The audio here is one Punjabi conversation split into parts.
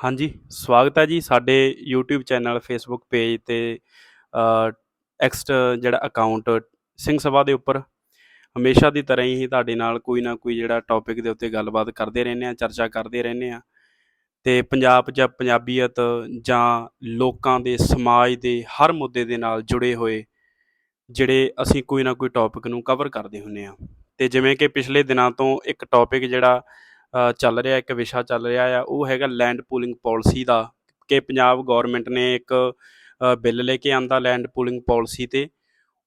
ਹਾਂਜੀ, ਸਵਾਗਤ ਹੈ ਜੀ ਸਾਡੇ YouTube ਚੈਨਲ, Facebook ਪੇਜ ਤੇ ਐਕਸਟ ਜਿਹੜਾ ਅਕਾਊਂਟ ਸਿੰਘ ਸਭਾ ਦੇ ਉੱਪਰ। ਹਮੇਸ਼ਾ ਦੀ ਤਰ੍ਹਾਂ ਹੀ ਤੁਹਾਡੇ ਨਾਲ ਕੋਈ ਨਾ ਕੋਈ ਜਿਹੜਾ ਟੌਪਿਕ ਦੇ ਉੱਤੇ ਗੱਲਬਾਤ ਕਰਦੇ ਰਹਿੰਦੇ ਆ ਚਰਚਾ ਕਰਦੇ ਰਹਿੰਦੇ ਆ ਤੇ ਪੰਜਾਬ ਜਾਂ ਪੰਜਾਬੀਅਤ ਜਾਂ ਲੋਕਾਂ ਦੇ ਸਮਾਜ ਦੇ ਹਰ ਮੁੱਦੇ ਦੇ ਨਾਲ ਜੁੜੇ ਹੋਏ, ਜਿਹੜੇ ਅਸੀਂ ਕੋਈ ਨਾ ਕੋਈ ਟੌਪਿਕ ਨੂੰ ਕਵਰ ਕਰਦੇ ਹੁੰਨੇ ਆ ਤੇ ਜਿਵੇਂ ਕਿ ਪਿਛਲੇ ਦਿਨਾਂ ਤੋਂ ਇੱਕ ਟੌਪਿਕ ਜਿਹੜਾ ਚੱਲ ਰਿਹਾ ਇੱਕ ਵਿਸ਼ਾ ਚੱਲ ਰਿਹਾ ਆ ਉਹ ਹੈਗਾ ਲੈਂਡ ਪੂਲਿੰਗ ਪਾਲਿਸੀ ਦਾ ਕਿ ਪੰਜਾਬ ਗਵਰਨਮੈਂਟ ਨੇ ਇੱਕ ਬਿੱਲ ਲੈ ਕੇ ਆਂਦਾ ਲੈਂਡ ਪੂਲਿੰਗ ਪਾਲਿਸੀ ਤੇ।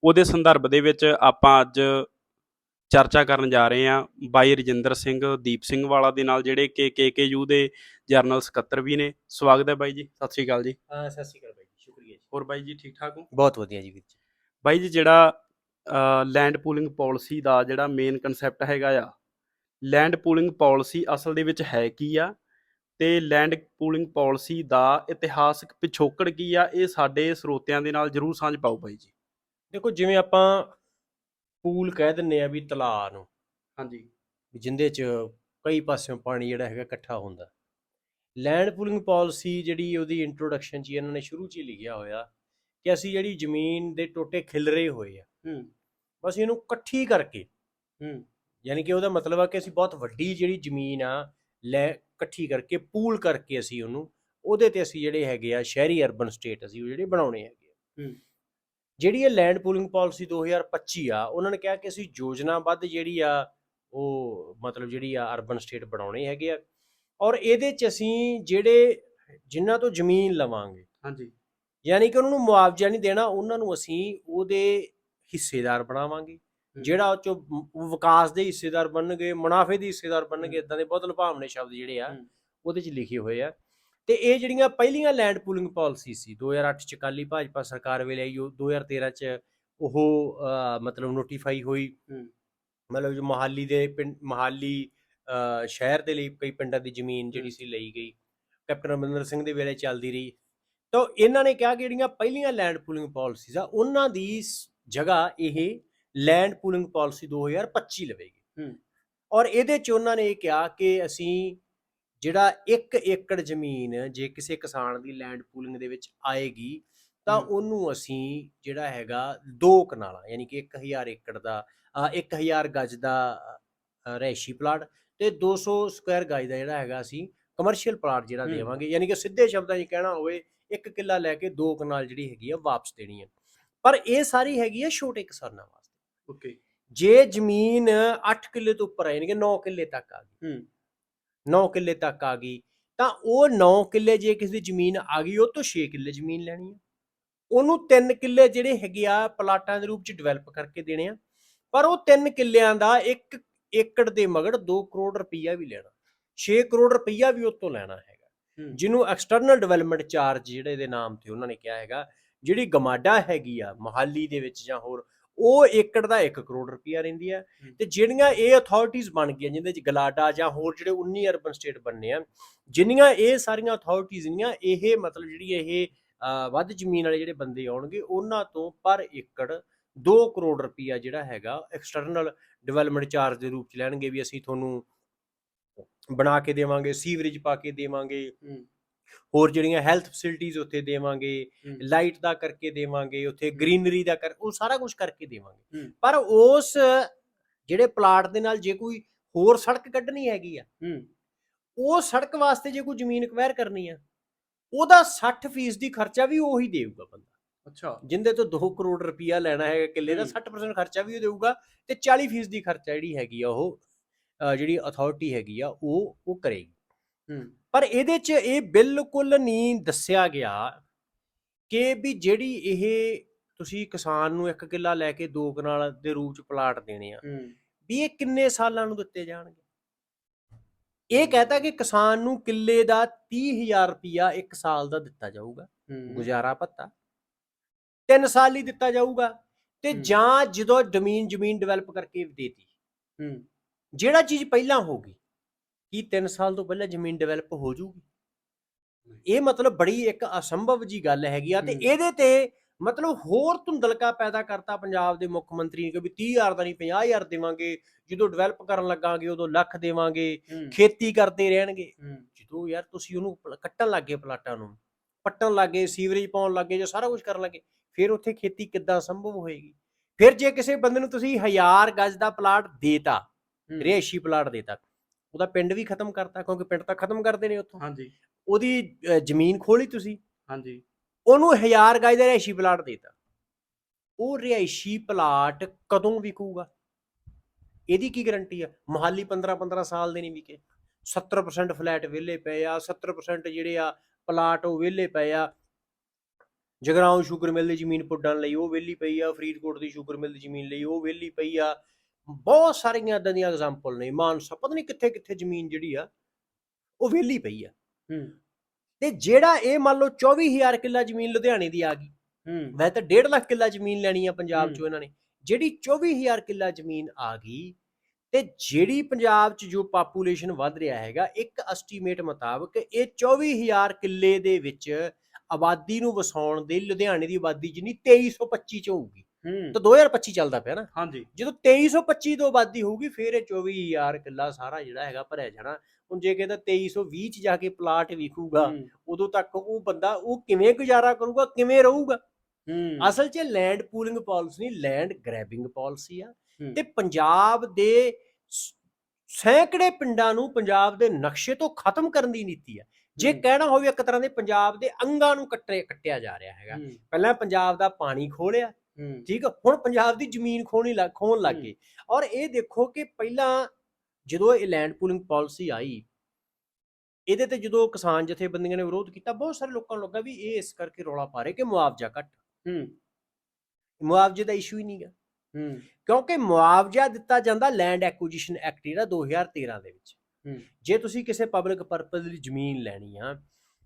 ਉਹਦੇ ਸੰਦਰਭ ਦੇ ਵਿੱਚ ਆਪਾਂ ਅੱਜ ਚਰਚਾ ਕਰਨ ਜਾ ਰਹੇ ਹਾਂ ਬਾਈ ਰਜਿੰਦਰ ਸਿੰਘ ਦੀਪ ਸਿੰਘ ਵਾਲਾ ਦੇ ਨਾਲ ਜਿਹੜੇ ਕਿ ਕੇਕੇਯੂ ਦੇ ਜਰਨਲ ਸਕੱਤਰ ਵੀ ਨੇ। ਸਵਾਗਤ ਹੈ ਬਾਈ ਜੀ ਸਤਿ ਸ਼੍ਰੀ ਅਕਾਲ ਜੀ। ਹਾਂ ਸਤਿ ਸ਼੍ਰੀ ਅਕਾਲ ਬਾਈ ਜੀ ਸ਼ੁਕਰੀਆ ਜੀ। ਹੋਰ ਬਾਈ ਜੀ ਠੀਕ ਠਾਕ ਹੋ? ਬਹੁਤ ਵਧੀਆ ਜੀ ਵੀਰ ਜੀ। ਬਾਈ ਜੀ ਜਿਹੜਾ ਲੈਂਡ ਪੂਲਿੰਗ ਪਾਲਿਸੀ ਦਾ ਜਿਹੜਾ ਮੇਨ ਕਨਸੈਪਟ ਹੈਗਾ ਆ ਲੈਂਡ ਪੂਲਿੰਗ ਪਾਲਿਸੀ ਅਸਲ ਦੇ ਵਿੱਚ ਹੈ ਕੀ ਆ? ਤੇ ਲੈਂਡ ਪੂਲਿੰਗ ਪਾਲਿਸੀ ਦਾ ਇਤਿਹਾਸਕ ਪਿਛੋਕੜ ਕੀ ਆ? ਇਹ ਸਾਡੇ ਸਰੋਤਿਆਂ ਦੇ ਨਾਲ ਜਰੂਰ ਸਾਂਝ ਪਾਓ ਬਾਈ ਜੀ। ਦੇਖੋ ਜਿਵੇਂ ਆਪਾਂ ਪੂਲ ਕਹਿ ਦਿੰਨੇ ਆ ਵੀ ਤਲਾਅ ਨੂੰ ਹਾਂਜੀ। ਜਿੰਦੇ ਚ ਕਈ ਪਾਸਿਓਂ ਪਾਣੀ ਜਿਹੜਾ ਹੈਗਾ ਇਕੱਠਾ ਹੁੰਦਾ। ਲੈਂਡ ਪੂਲਿੰਗ ਪਾਲਿਸੀ ਜਿਹੜੀ ਉਹਦੀ ਇੰਟਰੋਡਕਸ਼ਨ 'ਚ ਇਹਨਾਂ ਨੇ ਸ਼ੁਰੂ 'ਚ ਹੀ ਲਿਖਿਆ ਹੋਇਆ ਕਿ ਅਸੀਂ ਜਿਹੜੀ ਜ਼ਮੀਨ ਦੇ ਟੋਟੇ ਖਿਲਰੇ ਹੋਏ ਆ। ਹੂੰ। ਬਸ ਇਹਨੂੰ ਇਕੱਠੀ ਕਰਕੇ ਹੂੰ। ਯਾਨੀ ਕਿ ਉਹਦਾ ਮਤਲਬ ਆ ਕਿ ਅਸੀਂ ਬਹੁਤ ਵੱਡੀ ਜਿਹੜੀ ਜ਼ਮੀਨ ਆ ਲੈ ਇਕੱਠੀ ਕਰਕੇ ਪੂਲ ਕਰਕੇ ਅਸੀਂ ਉਹਨੂੰ ਉਹਦੇ ਤੇ ਅਸੀਂ ਜਿਹੜੇ ਹੈਗੇ ਆ ਸ਼ਹਿਰੀ ਅਰਬਨ ਸਟੇਟ ਅਸੀਂ ਉਹ ਜਿਹੜੇ ਬਣਾਉਣੇ ਹੈਗੇ ਆ। ਹੂੰ। ਜਿਹੜੀ ਇਹ ਲੈਂਡ ਪੂਲਿੰਗ ਪਾਲਿਸੀ 2025 ਆ ਉਹਨਾਂ ਨੇ ਕਿਹਾ ਕਿ ਅਸੀਂ ਯੋਜਨਾਬੱਧ ਜਿਹੜੀ ਆ ਉਹ ਮਤਲਬ ਜਿਹੜੀ ਆ ਅਰਬਨ ਸਟੇਟ ਬਣਾਉਣੇ ਹੈਗੇ ਆ। ਔਰ ਇਹਦੇ ਚ ਅਸੀਂ ਜਿਹੜੇ ਜਿਨ੍ਹਾਂ ਤੋਂ ਜ਼ਮੀਨ ਲਵਾਂਗੇ ਹਾਂਜੀ। ਯਾਨੀ ਕਿ ਉਹਨਾਂ ਨੂੰ ਮੁਆਵਜ਼ਾ ਨਹੀਂ ਦੇਣਾ ਉਹਨਾਂ ਨੂੰ ਅਸੀਂ ਉਹਦੇ ਹਿੱਸੇਦਾਰ ਬਣਾਵਾਂਗੇ। ਜਿਹੜਾ ਉਹ ਚੋਂ ਵਿਕਾਸ ਦੇ ਹਿੱਸੇਦਾਰ ਬਣਨਗੇ ਮੁਨਾਫੇ ਦੇ ਹਿੱਸੇਦਾਰ ਬਣਨਗੇ ਇਦਾਂ ਦੇ ਬਹੁਤ ਲੁਭਾਵਨੇ ਸ਼ਬਦ ਜਿਹੜੇ ਆ। ਉਹਦੇ 'ਚ ਲਿਖੇ ਹੋਏ ਆ। ਤੇ ਇਹ ਜਿਹੜੀਆਂ ਪਹਿਲੀਆਂ ਲੈਂਡ ਪੂਲਿੰਗ ਪਾਲਿਸੀ ਸੀ 2008 ਚ ਕਾਲੀ ਭਾਜਪਾ ਸਰਕਾਰ ਵੇਲੇ ਆਈ ਉਹ 2013 ਚ ਉਹ ਮਤਲਬ ਨੋਟੀਫਾਈ ਹੋਈ। ਮਤਲਬ ਜੋ ਮੋਹਾਲੀ ਦੇ ਪਿੰਡ ਮੋਹਾਲੀ ਸ਼ਹਿਰ ਦੇ ਲਈ ਕਈ ਪਿੰਡਾਂ ਦੀ ਜ਼ਮੀਨ ਜਿਹੜੀ ਸੀ ਲਈ ਗਈ। ਕੈਪਟਨ ਅਮਰਿੰਦਰ ਸਿੰਘ ਦੇ ਵੇਲੇ ਚੱਲਦੀ ਰਹੀ। ਤਾਂ ਇਹਨਾਂ ਨੇ ਕਿਹਾ ਕਿ ਜਿਹੜੀਆਂ ਪਹਿਲੀਆਂ ਲੈਂਡ ਪੂਲਿੰਗ ਪਾਲਿਸੀਜ਼ ਆ ਉਹਨਾਂ ਦੀ ਜਗ੍ਹਾ ਇਹ ਲੈਂਡ ਪੂਲਿੰਗ ਪਾਲਿਸੀ 2025 ਲਵੇਗੀ। ਔਰ ਇਹਦੇ ਚ ਉਹਨਾਂ ਨੇ ਇਹ ਕਿਹਾ ਕਿ ਅਸੀਂ ਜਿਹੜਾ 1 ਏਕੜ ਜ਼ਮੀਨ ਜੇ ਕਿਸੇ ਕਿਸਾਨ ਦੀ ਲੈਂਡ ਪੂਲਿੰਗ ਦੇ ਵਿੱਚ ਆਏਗੀ ਤਾਂ। ਉਹਨੂੰ ਅਸੀਂ ਜਿਹੜਾ ਹੈਗਾ ਦੋ ਕਨਾਲਾਂ ਯਾਨੀ ਕਿ 1000 ਏਕੜ ਦਾ ਅ, 1000 ਗਜ ਦਾ ਅ, ਰਹਿਸ਼ੀ ਪਲਾਟ ਤੇ 200 ਸਕੁਅਰ ਗਜ ਦਾ ਜਿਹੜਾ ਹੈਗਾ ਅਸੀਂ ਕਮਰਸ਼ੀਅਲ ਪਲਾਟ ਜਿਹੜਾ। ਦੇਵਾਂਗੇ ਯਾਨੀ ਕਿ ਸਿੱਧੇ ਸ਼ਬਦਾਂ 'ਚ ਕਹਿਣਾ ਹੋਵੇ ਇੱਕ ਕਿੱਲਾ ਲੈ ਕੇ ਦੋ ਕਨਾਲ ਜਿਹੜੀ ਹੈਗੀ ਆ ਵਾਪਸ ਦੇਣੀ ਹੈ ਪਰ ਇਹ ਸਾਰੀ ਹੈਗੀ ਆ ਛੋਟੇ ਕਿਸਾਨਾਂ ਵਾਸਤੇ ਓਕੇ ਜੇ ਜ਼ਮੀਨ 8 ਕਿੱਲੇ ਤੋਂ ਉੱਪਰ ਹੈ ਯਾਨੀ ਕਿ 9 ਕਿੱਲੇ ਤੱਕ ਆ ਗਈ। ਹੂੰ। 9 ਕਿੱਲੇ ਤੱਕ ਆ ਗਈ। ਤਾਂ ਉਹ 9 ਕਿੱਲੇ ਜੇ ਕਿਸੇ ਦੀ ਜ਼ਮੀਨ ਆ ਗਈ ਉਹ ਤੋਂ 6 ਕਿੱਲੇ ਜ਼ਮੀਨ ਲੈਣੀ ਹੈ ਉਹਨੂੰ 3 ਕਿੱਲੇ ਜਿਹੜੇ ਹੈਗੇ ਆ ਪਲਾਟਾਂ ਦੇ ਰੂਪ ਚ ਡਿਵੈਲਪ ਕਰਕੇ ਦੇਣੇ ਆ। ਪਰ ਉਹ 3 ਕਿੱਲਿਆਂ ਦਾ 1 ਏਕੜ ਦੇ ਮਗਰ 2 ਕਰੋੜ ਰੁਪਈਆ ਵੀ ਲੈਣਾ। 6 ਕਰੋੜ ਰੁਪਈਆ ਵੀ ਉਹ ਤੋਂ ਲੈਣਾ ਹੈਗਾ। ਹੂੰ। ਜਿਹਨੂੰ ਐਕਸਟਰਨਲ ਡਿਵੈਲਪਮੈਂਟ ਚਾਰਜ ਜਿਹੜੇ ਇਹਦੇ ਨਾਮ ਤੇ ਉਹਨਾਂ ਨੇ ਕਿਹਾ ਹੈਗਾ ਜਿਹੜੀ ਗਮਾਡਾ ਹੈਗੀ ਆ ਮਹਾਲੀ ਦੇ ਵਿੱਚ ਜਾਂ ਹੋਰ ਉਹ ਏਕੜ ਦਾ 1 ਕਰੋੜ ਰੁਪਈਆ ਰਹਿੰਦੀ ਆ ਹੂੰ। ਤੇ ਜਿਹੜੀਆਂ ਇਹ ਅਥਾਰਟੀਆਂ ਬਣ ਗਈਆਂ ਜਿੰਦੇ ਚ ਗਲਾਡਾ ਜਾਂ ਹੋਰ ਜਿਹੜੇ 19 ਅਰਬਨ ਸਟੇਟ ਬਣਨੇ ਆ ਜਿੰਨੀਆਂ ਇਹ ਸਾਰੀਆਂ ਅਥਾਰਟੀਆਂ ਨੇ ਇਹ ਮਤਲਬ ਜਿਹੜੀ ਇਹ ਵੱਧ ਜ਼ਮੀਨ ਵਾਲੇ ਜਿਹੜੇ ਬੰਦੇ ਆਉਣਗੇ ਉਹਨਾਂ ਤੋਂ ਪਰ ਏਕੜ 2 ਕਰੋੜ ਰੁਪਈਆ ਜਿਹੜਾ ਹੈਗਾ ਐਕਸਟਰਨਲ ਡਿਵੈਲਪਮੈਂਟ ਚਾਰਜ ਦੇ ਰੂਪ ਚ ਲੈਣਗੇ ਵੀ ਅਸੀਂ ਤੁਹਾਨੂੰ ਬਣਾ ਕੇ ਦੇਵਾਂਗੇ ਸੀਵਰੇਜ ਪਾ ਕੇ ਦੇਵਾਂਗੇ। ਹੋਰ ਜਿਹੜੀਆਂ ਹੈਲਥ ਫੈਸਿਲਿਟੀਆਂ ਉੱਥੇ ਦੇਵਾਂਗੇ ਹੂੰ। ਲਾਈਟ ਦਾ ਕਰਕੇ ਦੇਵਾਂਗੇ ਉੱਥੇ ਗ੍ਰੀਨਰੀ ਦਾ ਕਰ ਉਹ ਸਾਰਾ ਕੁਝ ਕਰਕੇ ਦੇਵਾਂਗੇ ਹੂੰ। ਪਰ ਉਸ ਜਿਹੜੇ ਪਲਾਟ ਦੇ ਨਾਲ ਜੇ ਕੋਈ ਹੋਰ ਸੜਕ ਕੱਢਣੀ ਹੈਗੀ ਆ ਹੂੰ ਉਹ ਸੜਕ ਵਾਸਤੇ ਜੇ ਕੋਈ ਜ਼ਮੀਨ ਅਕਵਾਇਰ ਕਰਨੀ ਆ ਉਹਦਾ 60% ਦੀ ਖਰਚਾ ਵੀ ਉਹੀ ਦੇਊਗਾ ਬੰਦਾ ਅੱਛਾ ਜਿੰਦੇ ਤੋਂ 2 ਕਰੋੜ ਰੁਪਈਆ ਲੈਣਾ ਹੈਗਾ ਕਿੱਲੇ ਦਾ ਹੂੰ। 60% ਖਰਚਾ ਵੀ ਉਹ ਦੇਊਗਾ ਤੇ 40% ਦੀ ਖਰਚਾ ਜਿਹੜੀ ਹੈਗੀ ਆ ਉਹ ਜਿਹੜੀ ਅਥਾਰਟੀ ਹੈਗੀ ਆ ਉਹ ਉਹ ਕਰੇਗੀ ਹੂੰ ਪਰ ਇਹਦੇ 'ਚ ਇਹ ਬਿਲਕੁਲ ਨਹੀਂ ਦੱਸਿਆ ਗਿਆ ਕਿ ਵੀ ਜਿਹੜੀ ਇਹ ਤੁਸੀਂ ਕਿਸਾਨ ਨੂੰ ਇੱਕ ਕਿੱਲਾ ਲੈ ਕੇ ਦੋ ਕਨਾਲ ਦੇ ਰੂਪ 'ਚ ਪਲਾਟ ਦੇਣੇ ਆ ਵੀ ਇਹ ਕਿੰਨੇ ਸਾਲਾਂ ਨੂੰ ਦਿੱਤੇ ਜਾਣਗੇ? ਇਹ ਕਹਤਾ ਕਿ ਕਿਸਾਨ ਨੂੰ ਕਿੱਲੇ ਦਾ 30000 ਰੁਪਿਆ ਇੱਕ ਸਾਲ ਦਾ ਦਿੱਤਾ ਜਾਊਗਾ ਗੁਜ਼ਾਰਾ ਭੱਤਾ। 3 ਸਾਲ ਹੀ ਦਿੱਤਾ ਜਾਊਗਾ ਤੇ। ਜਾਂ ਜਦੋਂ ਜ਼ਮੀਨ ਜ਼ਮੀਨ ਡਿਵੈਲਪ ਕਰਕੇ ਦੇਤੀ ਹੂੰ। ਜਿਹੜਾ ਚੀਜ਼ ਪਹਿਲਾਂ ਹੋਗੀ ਕੀ 3 ਸਾਲ ਤੋਂ ਪਹਿਲਾਂ ਜ਼ਮੀਨ ਡਿਵੈਲਪ ਹੋ ਜੂਗੀ ਇਹ ਮਤਲਬ ਬੜੀ ਇੱਕ ਅਸੰਭਵ ਜੀ ਗੱਲ ਹੈਗੀ ਆ ਤੇ। ਇਹਦੇ ਤੇ ਮਤਲਬ ਹੋਰ ਧੁੰਦਲਕਾ ਪੈਦਾ ਕਰਤਾ ਪੰਜਾਬ ਦੇ ਮੁੱਖ ਮੰਤਰੀ ਨੇ ਕਿ ਵੀ 30000 ਦਾ ਨਹੀਂ 50000 ਦੇਵਾਂਗੇ ਜਦੋਂ ਡਿਵੈਲਪ ਕਰਨ ਲੱਗਾਂਗੇ ਉਦੋਂ ਲੱਖ ਦੇਵਾਂਗੇ ਖੇਤੀ ਕਰਦੇ ਰਹਿਣਗੇ। ਜਦੋਂ ਯਾਰ ਤੁਸੀਂ ਉਹਨੂੰ ਕੱਟਣ ਲੱਗੇ ਪਲਾਟਾਂ ਨੂੰ ਪੱਟਣ ਲੱਗੇ ਸੀਵਰੇਜ ਪਾਉਣ ਲੱਗੇ ਜਾਂ ਸਾਰਾ ਕੁਝ ਕਰਨ ਲੱਗੇ ਫਿਰ ਉੱਥੇ ਖੇਤੀ ਕਿੱਦਾਂ ਸੰਭਵ ਹੋਏਗੀ? ਫਿਰ ਜੇ ਕਿਸੇ ਬੰਦੇ ਨੂੰ ਤੁਸੀਂ 1000 ਗਜ ਦਾ ਪਲਾਟ ਦੇਤਾ ਰਿਹਾਇਸ਼ੀ ਪਲਾਟ ਦੇਤਾ ਉਹਦਾ ਪਿੰਡ ਵੀ ਖਤਮ ਕਰਤਾ ਕਿਉਂਕਿ ਪਿੰਡ ਤਾਂ ਖਤਮ ਕਰਦੇ ਨੇ ਉੱਥੋਂ। ਹਾਂਜੀ। ਉਹਦੀ ਜ਼ਮੀਨ ਖੋਲੀ ਤੁਸੀਂ। ਹਾਂਜੀ। ਉਹਨੂੰ 1000 ਗਜ ਦਾ ਰਿਹਾਇਸ਼ੀ ਪਲਾਟ ਦੇਤਾ। ਉਹ ਰਿਹਾਇਸ਼ੀ ਪਲਾਟ ਕਦੋਂ ਵਿਕੂਗਾ? ਇਹਦੀ ਕੀ ਗਾਰੰਟੀ ਆ? ਮਹਾਲੀ 15 15 ਸਾਲ ਦੇ ਨਹੀਂ ਵਿਕੇ। 70% ਫਲੈਟ ਵਿਹਲੇ ਪਏ ਆ 70% ਜਿਹੜੇ ਆ ਪਲਾਟ ਉਹ ਵਿਹਲੇ ਪਏ ਆ। ਜਗਰਾਉਂ ਸ਼ੂਗਰ ਮਿਲ ਦੀ ਜ਼ਮੀਨ ਪੁੱਡਣ ਲਈ ਉਹ ਵਿਹਲੀ ਪਈ ਆ ਫਰੀਦਕੋਟ ਦੀ ਸ਼ੂਗਰ ਮਿਲ ਦੀ ਜ਼ਮੀਨ ਲਈ ਉਹ ਵਿਹਲੀ ਪਈ ਆ। ਬਹੁਤ ਸਾਰੀਆਂ ਇਦਾਂ ਦੀਆਂ ਐਗਜ਼ਾਮਪਲ ਨੇ ਮਾਨਸਾ ਪਤਾ ਨਹੀਂ ਕਿੱਥੇ ਕਿੱਥੇ ਜ਼ਮੀਨ ਜਿਹੜੀ ਆ ਉਹ ਵਿਹਲੀ ਪਈ ਆ। ਹੂੰ। ਤੇ ਜਿਹੜਾ ਇਹ ਮੰਨ ਲਓ 24000 ਕਿੱਲਾ ਜ਼ਮੀਨ ਲੁਧਿਆਣੇ ਦੀ ਆ ਗਈ ਹੂੰ। ਵੈਸੇ ਤਾਂ 1.5 ਲੱਖ ਕਿੱਲਾ ਜ਼ਮੀਨ ਲੈਣੀ ਆ ਪੰਜਾਬ। ਚੋਂ ਇਹਨਾਂ ਨੇ। ਜਿਹੜੀ 24000 ਕਿੱਲਾ ਜ਼ਮੀਨ ਆ ਗਈ ਤੇ ਜਿਹੜੀ ਪੰਜਾਬ 'ਚ ਜੋ ਪਾਪੂਲੇਸ਼ਨ ਵੱਧ ਰਿਹਾ ਹੈਗਾ ਇੱਕ ਐਸਟੀਮੇਟ ਮੁਤਾਬਕ ਇਹ 24000 ਕਿੱਲੇ ਦੇ ਵਿੱਚ ਆਬਾਦੀ ਨੂੰ ਵਸਾਉਣ ਦੇ ਲੁਧਿਆਣੇ ਦੀ ਆਬਾਦੀ ਜਿੰਨੀ 2325 ਚ ਹੋਊਗੀ। ਤਾਂ 2025 ਚੱਲਦਾ ਪਿਆ ਨਾ। ਹਾਂਜੀ। ਜਦੋਂ 2325 ਤੋਂ ਆਬਾਦੀ ਹੋਊਗੀ ਫਿਰ ਇਹ 24000 ਕਿੱਲਾ ਸਾਰਾ ਜਿਹੜਾ ਹੈਗਾ ਭਰਿਆ ਜਾਣਾ। ਹੁਣ ਜੇ ਕਹਿੰਦਾ 2320 ਚ ਜਾ ਕੇ ਪਲਾਟ ਵਿਕੂਗਾ ਉਦੋਂ ਤੱਕ ਉਹ ਬੰਦਾ ਉਹ ਕਿਵੇਂ ਗੁਜ਼ਾਰਾ ਕਰੂਗਾ ਕਿਵੇਂ ਰਹੂਗਾ? ਹੂੰ। ਅਸਲ 'ਚ ਲੈਂਡ ਪੂਲਿੰਗ ਪਾਲਿਸੀ ਨਹੀਂ ਲੈਂਡ ਗ੍ਰੈਬਿੰਗ ਪਾਲਿਸੀ ਆ। ਤੇ ਪੰਜਾਬ ਦੇ ਸੈਂਕੜੇ ਪਿੰਡਾਂ ਨੂੰ ਪੰਜਾਬ ਦੇ ਨਕਸ਼ੇ ਤੋਂ ਖਤਮ ਕਰਨ ਦੀ ਨੀਤੀ ਆ। ਜੇ। ਕਹਿਣਾ ਹੋਵੇ ਇੱਕ ਤਰ੍ਹਾਂ ਦੇ ਪੰਜਾਬ ਦੇ ਅੰਗਾਂ ਨੂੰ ਕੱਟੇ ਕੱਟਿਆ ਜਾ ਰਿਹਾ ਹੈਗਾ। ਪਹਿਲਾਂ ਪੰਜਾਬ ਦਾ ਪਾਣੀ ਖੋਲਿਆ ਠੀਕ ਹੁਣ ਪੰਜਾਬ ਦੀ ਜ਼ਮੀਨ ਖੋਣੀ ਲੱਗ ਖੋਣ ਲੱਗ। ਗਏ ਔਰ ਇਹ ਦੇਖੋ ਕਿ ਪਹਿਲਾਂ ਜਦੋਂ ਇਹ ਲੈਂਡ ਪੂਲਿੰਗ ਪਾਲਿਸੀ ਆਈ ਇਹਦੇ ਤੇ ਜਦੋਂ ਕਿਸਾਨ ਜਥੇਬੰਦੀਆਂ ਨੇ ਵਿਰੋਧ ਕੀਤਾ ਬਹੁਤ ਸਾਰੇ ਲੋਕਾਂ ਨੂੰ ਲੱਗਾ ਵੀ ਇਹ ਇਸ ਕਰਕੇ ਰੌਲਾ ਪਾ ਰਹੇ ਕਿ ਮੁਆਵਜ਼ਾ ਘੱਟ। ਹੂੰ। ਮੁਆਵਜ਼ੇ ਦਾ ਇਸ਼ੂ ਹੀ ਨਹੀਂਗਾ ਹੂੰ। ਕਿਉਂਕਿ ਮੁਆਵਜ਼ਾ ਦਿੱਤਾ ਜਾਂਦਾ ਲੈਂਡ ਐਕੁਜੀਸ਼ਨ ਐਕਟ ਜਿਹੜਾ 2013 ਦੇ ਵਿੱਚ। ਹੂੰ। ਜੇ ਤੁਸੀਂ ਕਿਸੇ ਪਬਲਿਕ ਪਰਪਸ ਲਈ ਜ਼ਮੀਨ ਲੈਣੀ ਆ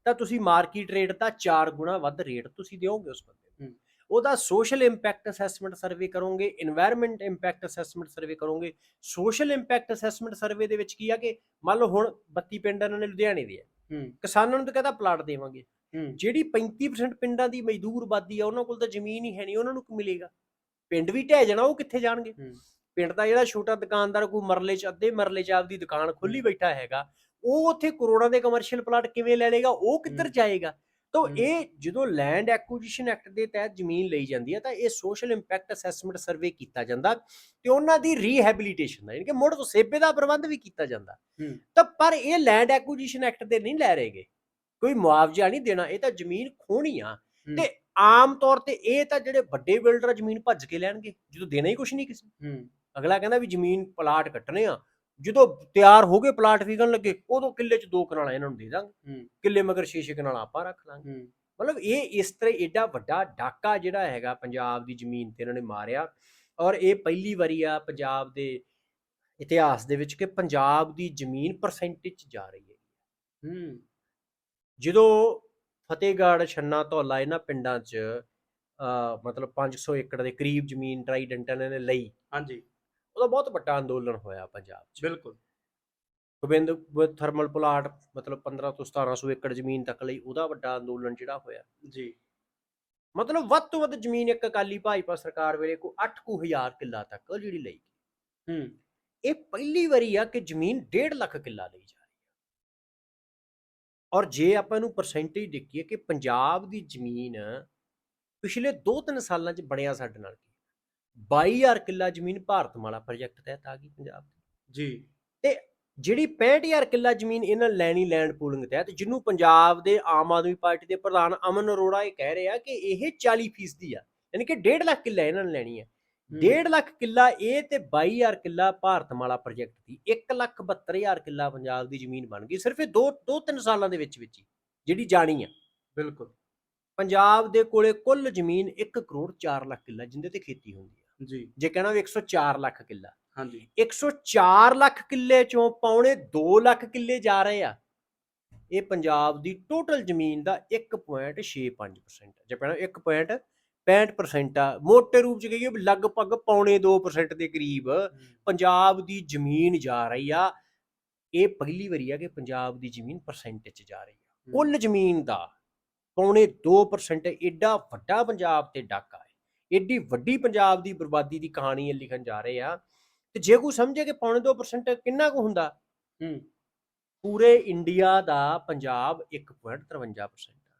ਤਾਂ ਤੁਸੀਂ ਮਾਰਕੀਟ ਰੇਟ ਦਾ 4 ਗੁਣਾ ਵੱਧ ਰੇਟ ਤੁਸੀਂ ਦਿਓਗੇ ਉਸ ਬੰਦੇ ਨੂੰ। ਉਹਦਾ ਸੋਸ਼ਲ ਇੰਪੈਕਟ ਅਸੈਸਮੈਂਟ ਸਰਵੇ ਕਰੋਗੇ এনवायरमेंट ਇੰਪੈਕਟ ਅਸੈਸਮੈਂਟ ਸਰਵੇ ਕਰੋਗੇ। ਸੋਸ਼ਲ ਇੰਪੈਕਟ ਅਸੈਸਮੈਂਟ ਸਰਵੇ ਦੇ ਵਿੱਚ ਕੀ ਆ ਕਿ ਮੰਨ ਲਓ ਹੁਣ 32 ਪਿੰਡ ਨੇ ਲੁਧਿਆਣੇ ਦੇ ਆ ਕਿਸਾਨਾਂ ਨੂੰ ਤਾਂ ਕਹਿੰਦਾ ਪਲਾਟ ਦੇਵਾਂਗੇ। ਜਿਹੜੀ 35% ਪਿੰਡਾਂ ਦੀ ਮਜ਼ਦੂਰ ਆਬਾਦੀ ਆ ਉਹਨਾਂ ਕੋਲ ਤਾਂ ਜ਼ਮੀਨ ਹੀ ਹੈ ਨਹੀਂ ਉਹਨਾਂ ਨੂੰ ਕੀ ਮਿਲੇਗਾ? ਪਿੰਡ ਵੀ ਢਹਿ ਜਾਣਾ ਉਹ ਕਿੱਥੇ ਜਾਣਗੇ? ਪਿੰਡ ਦਾ ਜਿਹੜਾ ਛੋਟਾ ਦੁਕਾਨਦਾਰ ਕੋਈ ਮਰਲੇ ਚ ਅੱਧੇ ਮਰਲੇ ਚ ਆਪਦੀ ਦੁਕਾਨ ਖੋਲੀ ਬੈਠਾ ਹੈਗਾ ਉਹ ਉੱਥੇ ਕਰੋੜਾਂ ਦੇ ਕਮਰਸ਼ੀਅਲ ਪਲਾਟ ਕਿਵੇਂ ਲੈ ਲੇਗਾ ਉਹ ਕਿੱਧਰ ਜਾਏਗਾ? ਤਾਂ। ਇਹ ਜਦੋਂ ਲੈਂਡ ਐਕੁਜੀਸ਼ਨ ਐਕਟ ਦੇ ਤਹਿਤ ਜ਼ਮੀਨ ਲਈ ਜਾਂਦੀ ਹੈ ਤਾਂ ਇਹ ਸੋਸ਼ਲ ਇੰਪੈਕਟ ਅਸੈਸਮੈਂਟ ਸਰਵੇ ਕੀਤਾ ਜਾਂਦਾ ਤੇ ਉਹਨਾਂ ਦੀ ਰੀਹੈਬਿਲਿਟੇਸ਼ਨ ਦਾ ਯਾਨੀ ਕਿ ਮੁੜ ਵਸੇਬੇ ਦਾ ਪ੍ਰਬੰਧ ਵੀ ਕੀਤਾ ਜਾਂਦਾ। ਤਾਂ ਪਰ ਇਹ ਲੈਂਡ ਐਕੁਜੀਸ਼ਨ ਐਕਟ ਦੇ ਨਹੀਂ ਲੈ ਰਹੇਗੇ ਕੋਈ ਮੁਆਵਜ਼ਾ ਨਹੀਂ ਦੇਣਾ ਇਹ ਤਾਂ ਜ਼ਮੀਨ ਖੋਣੀ ਆ। ਤੇ ਆਮ ਤੌਰ ਤੇ ਇਹ ਤਾਂ ਜਿਹੜੇ ਵੱਡੇ ਬਿਲਡਰ ਜ਼ਮੀਨ ਭੱਜ ਕੇ ਲੈਣਗੇ ਜਦੋਂ ਦੇਣਾ ਹੀ ਕੁਝ ਨਹੀਂ ਕਿਸੇ ਅਗਲਾ ਕਹਿੰਦਾ ਵੀ ਜ਼ਮੀਨ ਪਲਾਟ ਕੱਟਣੇ ਆ ਜਦੋਂ ਤਿਆਰ ਹੋ ਗਏ ਪਲਾਟ ਵਿਕਣ ਲੱਗੇ ਉਦੋਂ ਕਿੱਲੇ 'ਚ ਦੋ ਕਨਾਲਾਂ ਇਹਨਾਂ ਨੂੰ ਦੇ ਦਾਂਗੇ। ਕਿੱਲੇ ਮਗਰ ਛੇ ਛੇ ਕਨਾਲਾਂ ਆਪਾਂ ਰੱਖ ਲਾਂਗੇ। ਮਤਲਬ ਇਹ ਇਸ ਤਰ੍ਹਾਂ ਏਡਾ ਵੱਡਾ ਡਾਕਾ ਜਿਹੜਾ ਹੈਗਾ ਪੰਜਾਬ ਦੀ ਜ਼ਮੀਨ ਤੇ ਇਹਨਾਂ ਨੇ ਮਾਰਿਆ। ਔਰ ਇਹ ਪਹਿਲੀ ਵਾਰੀ ਆ ਪੰਜਾਬ ਦੇ ਇਤਿਹਾਸ ਦੇ ਵਿੱਚ ਕਿ ਪੰਜਾਬ ਦੀ ਜ਼ਮੀਨ ਪਰਸੈਂਟੇਜ 'ਚ ਜਾ ਰਹੀ ਹੈ ਹੂੰ। ਜਦੋਂ ਫਤਿਹਗੜ੍ਹ ਛੰਨਾ ਧੌਲਾ ਇਹਨਾਂ ਪਿੰਡਾਂ 'ਚ ਮਤਲਬ 500 ਏਕੜ ਦੇ ਕਰੀਬ ਜ਼ਮੀਨ ਟਰਾਈਡੈਂਟ ਇਹਨਾਂ ਨੇ ਲਈ। ਹਾਂਜੀ। ਉਹਦਾ ਬਹੁਤ ਵੱਡਾ ਅੰਦੋਲਨ ਹੋਇਆ ਪੰਜਾਬ 'ਚ। ਬਿਲਕੁਲ। ਗੋਬਿੰਦ ਥਰਮਲ ਪਲਾਟ ਮਤਲਬ 15 ਤੋਂ 1700 ਏਕੜ ਜ਼ਮੀਨ ਤੱਕ ਲਈ ਉਹਦਾ ਵੱਡਾ ਅੰਦੋਲਨ ਜਿਹੜਾ ਹੋਇਆ। ਜੀ। ਮਤਲਬ ਵੱਧ ਤੋਂ ਵੱਧ ਜ਼ਮੀਨ ਇੱਕ ਅਕਾਲੀ ਭਾਜਪਾ ਸਰਕਾਰ ਵੇਲੇ ਕੋ 8 ਕੁ ਹਜ਼ਾਰ ਕਿੱਲਾ ਤੱਕ ਉਹ ਜਿਹੜੀ ਲਈ ਹੂੰ। ਇਹ ਪਹਿਲੀ ਵਾਰੀ ਆ ਕਿ ਜ਼ਮੀਨ 1.5 ਲੱਖ ਕਿੱਲਾ ਲਈ ਜਾ ਰਹੀ ਹੈ ਔਰ ਜੇ ਆਪਾਂ ਇਹਨੂੰ ਪਰਸੈਂਟੇਜ ਦੇਖੀਏ ਕਿ ਪੰਜਾਬ ਦੀ ਜ਼ਮੀਨ ਪਿਛਲੇ 2-3 ਸਾਲਾਂ 'ਚ ਬਣਿਆ ਸਾਡੇ ਨਾਲ 22000 ਕਿੱਲਾ ਜ਼ਮੀਨ ਭਾਰਤਮਾਲਾ ਪ੍ਰੋਜੈਕਟ ਤਹਿਤ ਆ ਗਈ ਪੰਜਾਬ ਦੀ। ਜੀ। ਜਿਹੜੀ 65000 ਕਿੱਲਾ ਜ਼ਮੀਨ ਇਹਨਾਂ ਲੈਣੀ ਲੈਂਡ ਪੂਲਿੰਗ ਤਹਿਤ ਜਿਹਨੂੰ ਪੰਜਾਬ ਦੇ ਆਮ ਆਦਮੀ ਪਾਰਟੀ ਦੇ ਪ੍ਰਧਾਨ ਅਮਨ ਅਰੋੜਾ ਇਹ ਕਹਿ ਰਹੇ ਆ ਕਿ ਇਹ 40% ਦੀ ਆ ਯਾਨੀ ਕਿ 1.5 ਲੱਖ ਕਿੱਲਾ ਇਹਨਾਂ ਨੇ ਲੈਣੀ ਹੈ ਹੂੰ, 1.5 ਲੱਖ ਕਿੱਲਾ ਇਹ ਤੇ 22000 ਕਿੱਲਾ ਭਾਰਤਮਾਲਾ ਪ੍ਰੋਜੈਕਟ ਦੀ 172000 ਕਿੱਲਾ ਪੰਜਾਬ ਦੀ ਜ਼ਮੀਨ ਬਣ ਗਈ ਸਿਰਫ ਇਹ 2 2-3 ਸਾਲਾਂ ਦੇ ਵਿੱਚ ਵਿੱਚ ਹੀ ਜਿਹੜੀ ਜਾਣੀ ਆ। ਬਿਲਕੁਲ। ਪੰਜਾਬ ਦੇ ਕੋਲੇ ਕੁੱਲ ਜ਼ਮੀਨ 1 ਕਰੋੜ 4 ਲੱਖ ਕਿੱਲਾ ਜਿੰਦੇ ਤੇ ਖੇਤੀ ਹੁੰਦੀ ਜੀ। ਜੇ ਕਹਿਣਾ ਵੀ 104 ਲੱਖ ਕਿੱਲਾ। ਹਾਂਜੀ। 104 ਲੱਖ ਕਿੱਲੇ ਚੋਂ ਪੌਣੇ 2 ਲੱਖ ਕਿੱਲੇ ਜਾ ਰਹੇ ਆ। ਇਹ ਪੰਜਾਬ ਦੀ ਟੋਟਲ ਜ਼ਮੀਨ ਦਾ 1.65% ਜੇ ਪਹਿਲਾਂ 1.65% ਆ। ਮੋٹے ਰੂਪ ਚ ਕਹੀਏ ਲਗਭਗ ਪੌਣੇ 2% ਦੇ ਕਰੀਬ ਪੰਜਾਬ ਦੀ ਜ਼ਮੀਨ ਜਾ ਰਹੀ ਆ। ਇਹ ਪਹਿਲੀ ਵਾਰੀ ਆ ਕਿ ਪੰਜਾਬ ਦੀ ਜ਼ਮੀਨ ਪਰਸੈਂਟੇਜ ਚ ਜਾ ਰਹੀ ਆ। ਕੁੱਲ ਜ਼ਮੀਨ ਦਾ ਪੌਣੇ 2% ਐਡਾ ਵੱਡਾ ਪੰਜਾਬ ਤੇ ਡਾਕਾ ਐਡੀ ਵੱਡੀ ਪੰਜਾਬ ਦੀ ਬਰਬਾਦੀ ਦੀ ਕਹਾਣੀ ਇਹ ਲਿਖਣ ਜਾ ਰਹੇ ਆ। ਤੇ ਜੇ ਕੋਈ ਸਮਝੇ ਕਿ ਪੌਣੇ 2% ਕਿੰਨਾ ਕੁ ਹੁੰਦਾ? ਹੂੰ। ਪੂਰੇ ਇੰਡੀਆ ਦਾ ਪੰਜਾਬ 1.53% ਆ।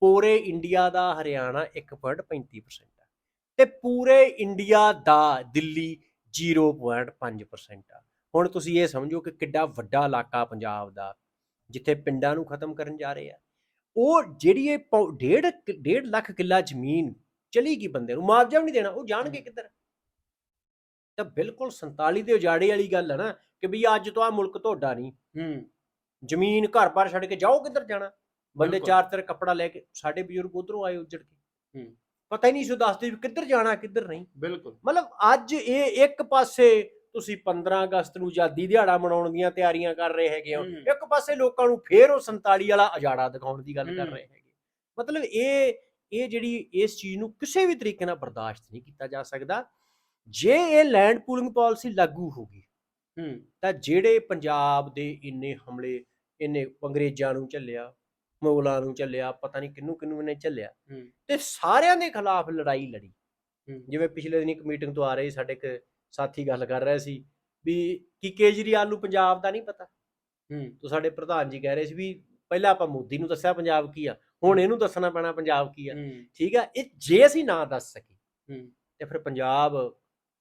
ਪੂਰੇ ਇੰਡੀਆ ਦਾ ਹਰਿਆਣਾ 1.35% ਆ। ਤੇ ਪੂਰੇ ਇੰਡੀਆ ਦਾ ਦਿੱਲੀ 0.5% ਆ। ਹੁਣ ਤੁਸੀਂ ਇਹ ਸਮਝੋ ਕਿ ਕਿੱਡਾ ਵੱਡਾ ਇਲਾਕਾ ਪੰਜਾਬ ਦਾ ਜਿੱਥੇ ਪਿੰਡਾਂ ਨੂੰ ਖਤਮ ਕਰਨ ਜਾ ਰਹੇ ਆ। ਉਹ ਜਿਹੜੀ ਇਹ ਪੌ- ਡੇਢ ਕਿ- ਡੇਢ ਲੱਖ ਕਿੱਲਾ ਜ਼ਮੀਨ ਚਲੀ ਗਈ ਬੰਦੇ ਨੂੰ ਮੁਆਵਜ਼ਾ ਵੀ ਨਹੀਂ ਦੇਣਾ ਉਹ ਜਾਣਗੇ ਕਿੱਧਰ? ਤਾਂ ਬਿਲਕੁਲ 47 ਦੇ ਉਜਾੜੇ ਵਾਲੀ ਗੱਲ ਹੈ ਨਾ ਕਿ ਵੀ ਅੱਜ ਤੋਂ ਆ ਮੁਲਕ ਤੁਹਾਡਾ ਨਹੀਂ। ਹੂੰ। ਜ਼ਮੀਨ ਘਰ-ਬਾਰ ਛੱਡ ਕੇ ਜਾਓ ਕਿੱਧਰ ਜਾਣਾ? ਬੰਦੇ। ਚਾਰ ਤਰ ਕੱਪੜਾ ਲੈ ਕੇ ਸਾਡੇ ਬਜ਼ੁਰਗ ਉਧਰੋਂ ਆਏ ਉੱਜੜ ਕੇ। ਹੂੰ। ਪਤਾ ਹੀ ਨਹੀਂ ਸੀ ਦੱਸਦੇ ਕਿੱਧਰ ਜਾਣਾ ਕਿੱਧਰ ਨਹੀਂ। ਬਿਲਕੁਲ। ਮਤਲਬ ਅੱਜ ਇਹ ਇੱਕ ਪਾਸੇ ਤੁਸੀਂ 15 ਅਗਸਤ ਨੂੰ ਆਜ਼ਾਦੀ ਦਿਹਾੜਾ ਮਨਾਉਣ ਦੀਆਂ ਤਿਆਰੀਆਂ ਕਰ ਰਹੇ ਹੈਗੇ ਹੋ। ਇੱਕ ਪਾਸੇ ਲੋਕਾਂ ਨੂੰ ਫੇਰ ਉਹ 47 ਵਾਲਾ ਅਜਾੜਾ ਦਿਖਾਉਣ ਦੀ ਗੱਲ ਕਰ। ਰਹੇ ਹੈਗੇ। ਮਤਲਬ ਇਹ ਇਹ ਜਿਹੜੀ ਇਸ ਚੀਜ਼ ਨੂੰ ਕਿਸੇ ਵੀ ਤਰੀਕੇ ਨਾਲ ਬਰਦਾਸ਼ਤ ਨਹੀਂ ਕੀਤਾ ਜਾ ਸਕਦਾ। ਜੇ ਇਹ ਲੈਂਡ ਪੂਲਿੰਗ ਪਾਲਿਸੀ ਲਾਗੂ ਹੋਗੀ ਹੂੰ ਤਾਂ ਜਿਹੜੇ ਪੰਜਾਬ ਦੇ ਇੰਨੇ ਹਮਲੇ ਇੰਨੇ ਅੰਗਰੇਜ਼ਾਂ ਨੂੰ ਝੱਲਿਆ ਮੁਗਲਾਂ ਨੂੰ ਝੱਲਿਆ ਪਤਾ ਨਹੀਂ ਕਿੰਨੂੰ ਕਿੰਨੂੰ ਇਹਨੇ ਝੱਲਿਆ ਹੂੰ। ਤੇ ਸਾਰਿਆਂ ਦੇ ਖਿਲਾਫ ਲੜਾਈ ਲੜੀ। ਹੂੰ। ਜਿਵੇਂ ਪਿਛਲੇ ਦਿਨ ਇੱਕ ਮੀਟਿੰਗ ਤੋਂ ਆ ਰਹੀ ਸਾਡੇ ਇੱਕ ਸਾਥੀ ਗੱਲ ਕਰ ਰਿਹਾ ਸੀ ਵੀ ਕੀ ਕੇਜਰੀਵਾਲ ਨੂੰ ਪੰਜਾਬ ਦਾ ਨਹੀਂ ਪਤਾ। ਹੂੰ। ਤੋਂ ਸਾਡੇ ਪ੍ਰਧਾਨ ਜੀ ਕਹਿ ਰਹੇ ਸੀ ਵੀ ਪਹਿਲਾਂ ਆਪਾਂ ਮੋਦੀ ਨੂੰ ਦੱਸਿਆ ਪੰਜਾਬ ਕੀ ਆ ਹੁਣ ਇਹਨੂੰ ਦੱਸਣਾ ਪੈਣਾ ਪੰਜਾਬ ਕੀ ਆ। ਠੀਕ ਆ ਇਹ ਜੇ ਅਸੀਂ ਨਾ ਦੱਸ ਸਕੇ ਤੇ ਫਿਰ ਪੰਜਾਬ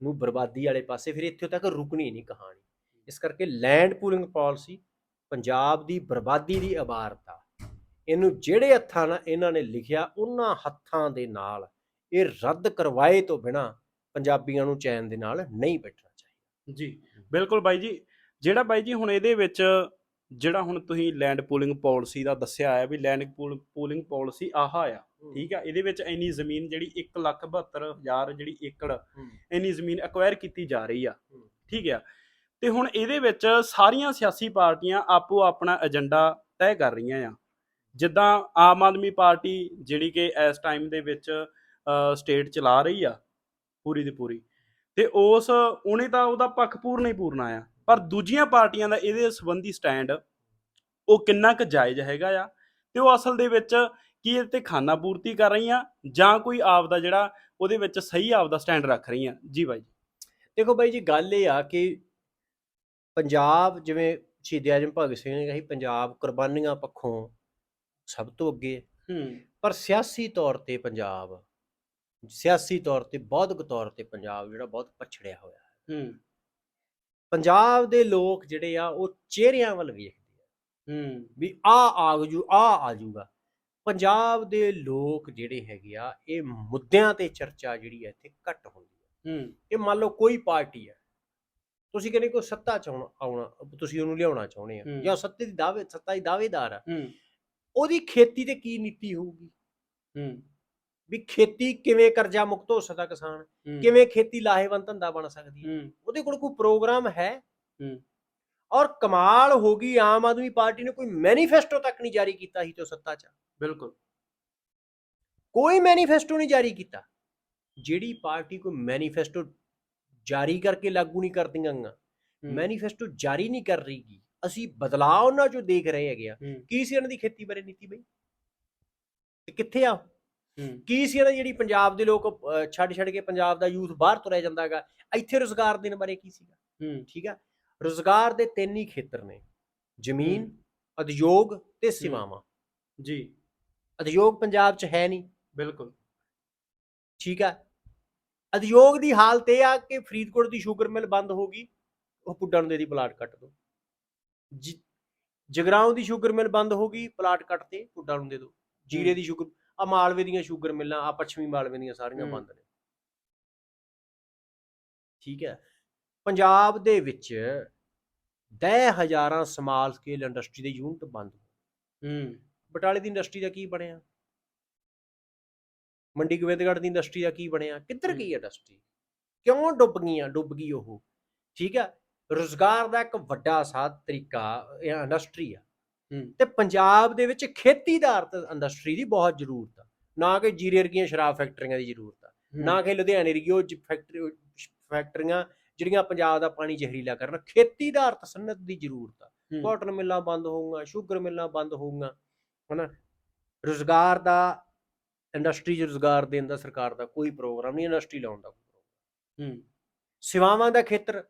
ਨੂੰ ਬਰਬਾਦੀ ਵਾਲੇ ਪਾਸੇ ਫਿਰ ਇੱਥੇ ਤੱਕ ਰੁਕਣੀ ਨਹੀਂ ਕਹਾਣੀ। ਇਸ ਕਰਕੇ ਲੈਂਡ ਪੂਲਿੰਗ ਪਾਲਿਸੀ ਪੰਜਾਬ ਦੀ ਬਰਬਾਦੀ ਦੀ ਇਬਾਰਤ ਆ ਇਹਨੂੰ ਜਿਹੜੇ ਹੱਥਾਂ ਨਾਲ ਇਹਨਾਂ ਨੇ ਲਿਖਿਆ ਉਹਨਾਂ ਹੱਥਾਂ ਦੇ ਨਾਲ ਇਹ ਰੱਦ ਕਰਵਾਏ ਤੋਂ ਬਿਨਾ ਪੰਜਾਬੀਆਂ ਨੂੰ ਚੈਨ ਦੇ ਨਾਲ ਨਹੀਂ ਬੈਠਣਾ ਚਾਹੀਦਾ। ਜੀ ਬਿਲਕੁਲ ਬਾਈ ਜੀ। ਜਿਹੜਾ ਬਾਈ ਜੀ ਹੁਣ ਇਹਦੇ ਵਿੱਚ ਜਿਹੜਾ ਹੁਣ ਤੁਸੀਂ ਲੈਂਡ ਪੂਲਿੰਗ ਪਾਲਿਸੀ ਦਾ ਦੱਸਿਆ ਹੈ ਵੀ ਲੈਂਡ ਪੂਲਿੰਗ ਪਾਲਿਸੀ ਆਹ ਆ। ਠੀਕ ਆ? ਇਹਦੇ ਵਿੱਚ ਇੰਨੀ ਜ਼ਮੀਨ ਜਿਹੜੀ 172000 ਜਿਹੜੀ ਏਕੜ। ਇੰਨੀ ਜ਼ਮੀਨ ਐਕਵਾਇਰ ਕੀਤੀ ਜਾ ਰਹੀ ਆ। ਠੀਕ ਆ? ਤੇ ਹੁਣ ਇਹਦੇ ਵਿੱਚ ਸਾਰੀਆਂ ਸਿਆਸੀ ਪਾਰਟੀਆਂ ਆਪੋ ਆਪਣਾ ਏਜੰਡਾ ਤੈਅ ਕਰ ਰਹੀਆਂ ਆ। ਜਿੱਦਾਂ ਆਮ ਆਦਮੀ ਪਾਰਟੀ ਜਿਹੜੀ ਕਿ ਇਸ ਟਾਈਮ ਦੇ ਵਿੱਚ ਸਟੇਟ ਚਲਾ ਰਹੀ ਆ ਪੂਰੀ ਦੀ ਪੂਰੀ। ਤੇ ਉਸ ਉਹਨੇ ਤਾਂ ਉਹਦਾ ਪੱਖ ਪੂਰਨਾ ਹੀ ਪੂਰਨਾ ਆ। ਪਰ ਦੂਜੀਆਂ ਪਾਰਟੀਆਂ ਦਾ ਇਹਦੇ ਸੰਬੰਧੀ ਸਟੈਂਡ ਉਹ ਕਿੰਨਾ ਕੁ ਜਾਇਜ਼ ਹੈਗਾ ਆ ਤੇ ਉਹ ਅਸਲ ਦੇ ਵਿੱਚ ਕੀ ਇਹ ਤੇ ਖਾਨਾ ਪੂਰਤੀ ਕਰ ਰਹੀਆਂ ਜਾਂ ਕੋਈ ਆਪ ਦਾ ਜਿਹੜਾ ਉਹਦੇ ਵਿੱਚ ਸਹੀ ਆਪ ਦਾ ਸਟੈਂਡ ਰੱਖ ਰਹੀਆਂ? ਜੀ ਬਾਈ ਦੇਖੋ ਬਾਈ ਜੀ ਗੱਲ ਇਹ ਆ ਕਿ ਪੰਜਾਬ ਜਿਵੇਂ ਸ਼ਹੀਦ ਆਜਮ ਭਗਤ ਸਿੰਘ ਨੇ ਕਹੀ ਪੰਜਾਬ ਕੁਰਬਾਨੀਆਂ ਪੱਖੋਂ ਸਭ ਤੋਂ ਅੱਗੇ। ਹੈ। ਪਰ ਸਿਆਸੀ ਤੌਰ ਤੇ ਪੰਜਾਬ ਸਿਆਸੀ ਤੌਰ ਤੇ ਬੌਧਿਕ ਤੌਰ ਤੇ ਪੰਜਾਬ ਜਿਹੜਾ ਬਹੁਤ ਪਛੜਿਆ ਹੋਇਆ ਹੈ। ਹੂੰ। ਪੰਜਾਬ ਦੇ ਲੋਕ ਜਿਹੜੇ ਆ ਉਹ ਚਿਹਰਿਆਂ ਵੱਲ ਵੇਖਦੇ ਆ। ਹੂੰ। ਵੀ ਆ ਆ ਜੂ ਆ ਆ ਜਾਊਗਾ ਪੰਜਾਬ ਦੇ ਲੋਕ ਜਿਹੜੇ ਹੈਗੇ ਆ ਇਹ ਮੁੱਦਿਆਂ ਤੇ ਚਰਚਾ ਜਿਹੜੀ ਹੈ ਇੱਥੇ ਘੱਟ ਹੁੰਦੀ ਹੈ ਹੂੰ। ਇਹ ਮੰਨ ਲਓ ਕੋਈ ਪਾਰਟੀ ਹੈ ਤੁਸੀਂ ਕਹਿੰਦੇ ਕੋਈ ਸੱਤਾ ਚ ਆਉਣਾ ਤੁਸੀਂ ਉਹਨੂੰ ਲਿਆਉਣਾ ਚਾਹੁੰਦੇ ਆ। ਜਾਂ ਸੱਤੇ ਦੀ ਦਾਅਵੇ ਸੱਤਾ ਦੀ ਦਾਅਵੇਦਾਰ ਆ। ਹੂੰ। ਉਹਦੀ ਖੇਤੀ ਤੇ ਕੀ ਨੀਤੀ ਹੋਊਗੀ? ਹੂੰ। ਵੀ ਖੇਤੀ ਕਿਵੇਂ ਕਰਜ਼ਾ ਮੁਕਤ ਹੋ ਸਕਦਾ ਕਿਸਾਨ? ਕਿਵੇਂ ਖੇਤੀ ਲਾਹੇਵੰਦ ਧੰਦਾ ਬਣ ਸਕਦੀ ਹੈ? ਉਹਦੇ ਕੋਲ ਕੋਈ ਪ੍ਰੋਗਰਾਮ ਹੈ। ਔਰ ਕਮਾਲ ਹੋ ਗਈ ਆਮ ਆਦਮੀ ਪਾਰਟੀ ਨੇ ਕੋਈ ਮੈਨੀਫੈਸਟੋ ਤੱਕ ਨਹੀਂ ਜਾਰੀ ਕੀਤਾ ਸੀ ਤੇ ਸੱਤਾ 'ਚ। ਬਿਲਕੁਲ। ਕੋਈ ਮੈਨੀਫੈਸਟੋ ਨਹੀਂ ਜਾਰੀ ਕੀਤਾ। ਜਿਹੜੀ ਪਾਰਟੀ ਕੋਈ ਮੈਨੀਫੈਸਟੋ ਜਾਰੀ ਕਰਕੇ ਲਾਗੂ ਨਹੀਂ ਕਰਦੀਆਂ ਮੈਨੀਫੈਸਟੋ ਜਾਰੀ ਨਹੀਂ ਕਰ ਰਹੀਗੀ ਅਸੀਂ ਬਦਲਾਅ ਉਹਨਾਂ 'ਚੋਂ ਦੇਖ ਰਹੇ ਹੈਗੇ ਆ। ਕੀ ਸੀ ਇਹਨਾਂ ਦੀ ਖੇਤੀ ਬਾਰੇ ਨੀਤੀ ਬਈ? ਤੇ ਕਿੱਥੇ ਆ ਕੀ ਸੀ ਇਹਨਾਂ ਦੀ ਜਿਹੜੀ ਪੰਜਾਬ ਦੇ ਲੋਕ ਛੱਡ ਛੱਡ ਕੇ ਪੰਜਾਬ ਦਾ ਯੂਥ ਬਾਹਰ ਤੁਰਿਆ ਜਾਂਦਾ ਹੈਗਾ ਇੱਥੇ ਰੋਜ਼ਗਾਰ ਦੇਣ ਬਾਰੇ ਕੀ ਸੀਗਾ? ਹੂੰ। ਠੀਕ ਆ? ਰੋਜ਼ਗਾਰ ਦੇ ਤਿੰਨ ਹੀ ਖੇਤਰ ਨੇ ਜ਼ਮੀਨ ਉਦਯੋਗ ਤੇ ਸੇਵਾਵਾਂ। ਜੀ। ਉਦਯੋਗ ਪੰਜਾਬ 'ਚ ਹੈ ਨਹੀਂ। ਬਿਲਕੁਲ। ਠੀਕ ਆ? ਉਦਯੋਗ ਦੀ ਹਾਲਤ ਇਹ ਆ ਕਿ ਫਰੀਦਕੋਟ ਦੀ ਸ਼ੂਗਰ ਮਿਲ ਬੰਦ ਹੋ ਗਈ ਉਹ ਪੁੱਡਾਂ ਨੂੰ ਦੇ ਦੀ ਪਲਾਟ ਕੱਟ ਦੋ। ਜਗਰਾਉਂ ਦੀ ਸ਼ੂਗਰ ਮਿਲ ਬੰਦ ਹੋ ਗਈ ਪਲਾਟ ਕੱਟ ਤੇ ਪੁੱਡਾਂ ਨੂੰ ਦੇ ਦੋ। ਜੀਰੇ ਦੀ ਸ਼ੂਗਰ ਆ ਮਾਲਵੇ ਦੀਆਂ ਸ਼ੂਗਰ ਮਿਲਾਂ ਆ ਪੱਛਮੀ ਮਾਲਵੇ ਦੀਆਂ ਸਾਰੀਆਂ। ਬੰਦ ਨੇ। ਠੀਕ ਹੈ। ਪੰਜਾਬ ਦੇ ਵਿੱਚ ਦਹ ਹਜ਼ਾਰਾਂ ਸਮਾਲ ਸਕੇਲ ਇੰਡਸਟਰੀ ਦੇ ਯੂਨਿਟ ਬੰਦ ਹੂੰ। ਬਟਾਲੇ ਦੀ ਇੰਡਸਟਰੀ ਦਾ ਕੀ ਬਣਿਆ? ਮੰਡੀ ਗੋਬਿੰਦਗੜ੍ਹ ਦੀ ਇੰਡਸਟਰੀ ਦਾ ਕੀ ਬਣਿਆ? ਕਿੱਧਰ ਹੂੰ। ਗਈ ਇੰਡਸਟਰੀ ਕਿਉਂ ਡੁੱਬ ਗਈਆਂ? ਡੁੱਬ ਗਈ ਉਹ। ਠੀਕ ਹੈ। ਰੋਜ਼ਗਾਰ ਦਾ ਇੱਕ ਵੱਡਾ ਸਾਧ ਤਰੀਕਾ ਇਹ ਇੰਡਸਟਰੀ ਆ। ਤੇ ਪੰਜਾਬ ਦੇ ਵਿੱਚ ਖੇਤੀ ਆਧਾਰਿਤ ਇੰਡਸਟਰੀ ਦੀ ਬਹੁਤ ਜ਼ਰੂਰਤ ਆ। ਨਾ ਕਿ ਜੀਰੇ ਵਰਗੀਆਂ ਸ਼ਰਾਬ ਫੈਕਟਰੀਆਂ ਦੀ ਜ਼ਰੂਰਤ ਆ। ਨਾ ਕਿ ਲੁਧਿਆਣੇ ਵਰਗੀ ਉਹ ਫੈਕਟਰੀ ਫੈਕਟਰੀਆਂ ਜਿਹੜੀਆਂ ਪੰਜਾਬ ਦਾ ਪਾਣੀ ਜ਼ਹਿਰੀਲਾ ਕਰਨ। ਖੇਤੀ ਆਧਾਰਿਤ ਸਨਅਤ ਦੀ ਜ਼ਰੂਰਤ ਆ। ਕਾਟਨ ਮਿੱਲਾਂ ਬੰਦ ਹੋਊਗਾ ਸ਼ੂਗਰ ਮਿੱਲਾਂ ਬੰਦ ਹੋਊਗਾ ਹਨਾ? ਰੁਜ਼ਗਾਰ ਦਾ ਇੰਡਸਟਰੀ 'ਚ ਰੁਜ਼ਗਾਰ ਦੇਣ ਦਾ ਸਰਕਾਰ ਦਾ ਕੋਈ ਪ੍ਰੋਗਰਾਮ ਨਹੀਂ ਇੰਡਸਟਰੀ ਲਾਉਣ ਦਾ ਹੂੰ। ਸੇਵਾਵਾਂ ਦਾ ਖੇਤਰ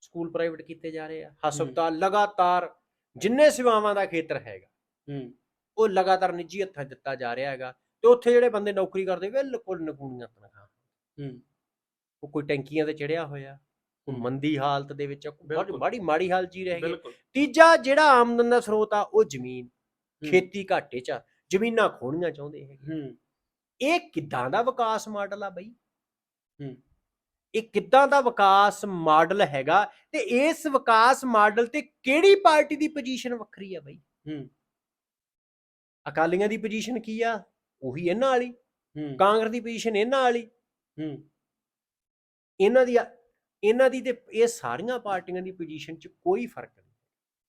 ਸਕੂਲ ਪ੍ਰਾਈਵੇਟ ਕੀਤੇ ਜਾ ਰਹੇ ਆ। ਹਸਪਤਾਲ ਲਗਾਤਾਰ ਜਿੰਨੇ ਸੇਵਾਵਾਂ ਦਾ ਖੇਤਰ ਹੈਗਾ ਹੂੰ। ਉਹ ਲਗਾਤਾਰ ਨਿੱਜੀ ਹੱਥਾਂ ਦਿੱਤਾ ਜਾ ਰਿਹਾ ਹੈਗਾ ਤੇ ਉੱਥੇ ਜਿਹੜੇ ਬੰਦੇ ਨੌਕਰੀ ਕਰਦੇ ਬਿਲਕੁਲ ਨਗੂਣੀਆਂ ਤਨਖਾਹਾਂ ਹੂੰ। ਉਹ ਕੋਈ ਟੈਂਕੀਆਂ ਤੇ ਚੜਿਆ ਹੋਇਆ ਕੋਈ ਹੂੰ। ਮੰਦੀ ਹਾਲਤ ਦੇ ਵਿੱਚ ਬੜੀ ਮਾੜੀ ਹਾਲਤ ਜੀ ਰਹੇ ਬਿਲਕੁਲ। ਤੀਜਾ ਜਿਹੜਾ ਆਮਦਨ ਦਾ ਸਰੋਤ ਆ ਉਹ ਜ਼ਮੀਨ। ਖੇਤੀ ਘਾਟੇ 'ਚ ਜ਼ਮੀਨਾਂ ਖੋਣੀਆਂ ਚਾਹੁੰਦੇ ਹੈਗੇ। ਹੂੰ। ਇਹ ਕਿੱਦਾਂ ਦਾ ਵਿਕਾਸ ਮਾਡਲ ਆ ਬਈ? ਹੂੰ। ਇਹ ਕਿੱਦਾਂ ਦਾ ਵਿਕਾਸ ਮਾਡਲ ਹੈਗਾ ਤੇ ਇਸ ਵਿਕਾਸ ਮਾਡਲ ਤੇ ਕਿਹੜੀ ਪਾਰਟੀ ਦੀ ਪੋਜੀਸ਼ਨ ਵੱਖਰੀ ਆ ਬਈ? ਹੂੰ। ਅਕਾਲੀਆਂ ਦੀ ਪੋਜੀਸ਼ਨ ਕੀ ਆ? ਉਹੀ ਇਹਨਾਂ ਵਾਲੀ। ਹੂੰ। ਕਾਂਗਰਸ ਦੀ ਪੋਜੀਸ਼ਨ ਇਹਨਾਂ ਵਾਲੀ। ਹੂੰ। ਇਹਨਾਂ ਦੀ ਇਹਨਾਂ ਦੀ ਤੇ ਇਹ ਸਾਰੀਆਂ ਪਾਰਟੀਆਂ ਦੀ ਪੋਜੀਸ਼ਨ 'ਚ ਕੋਈ ਫ਼ਰਕ ਨਹੀਂ।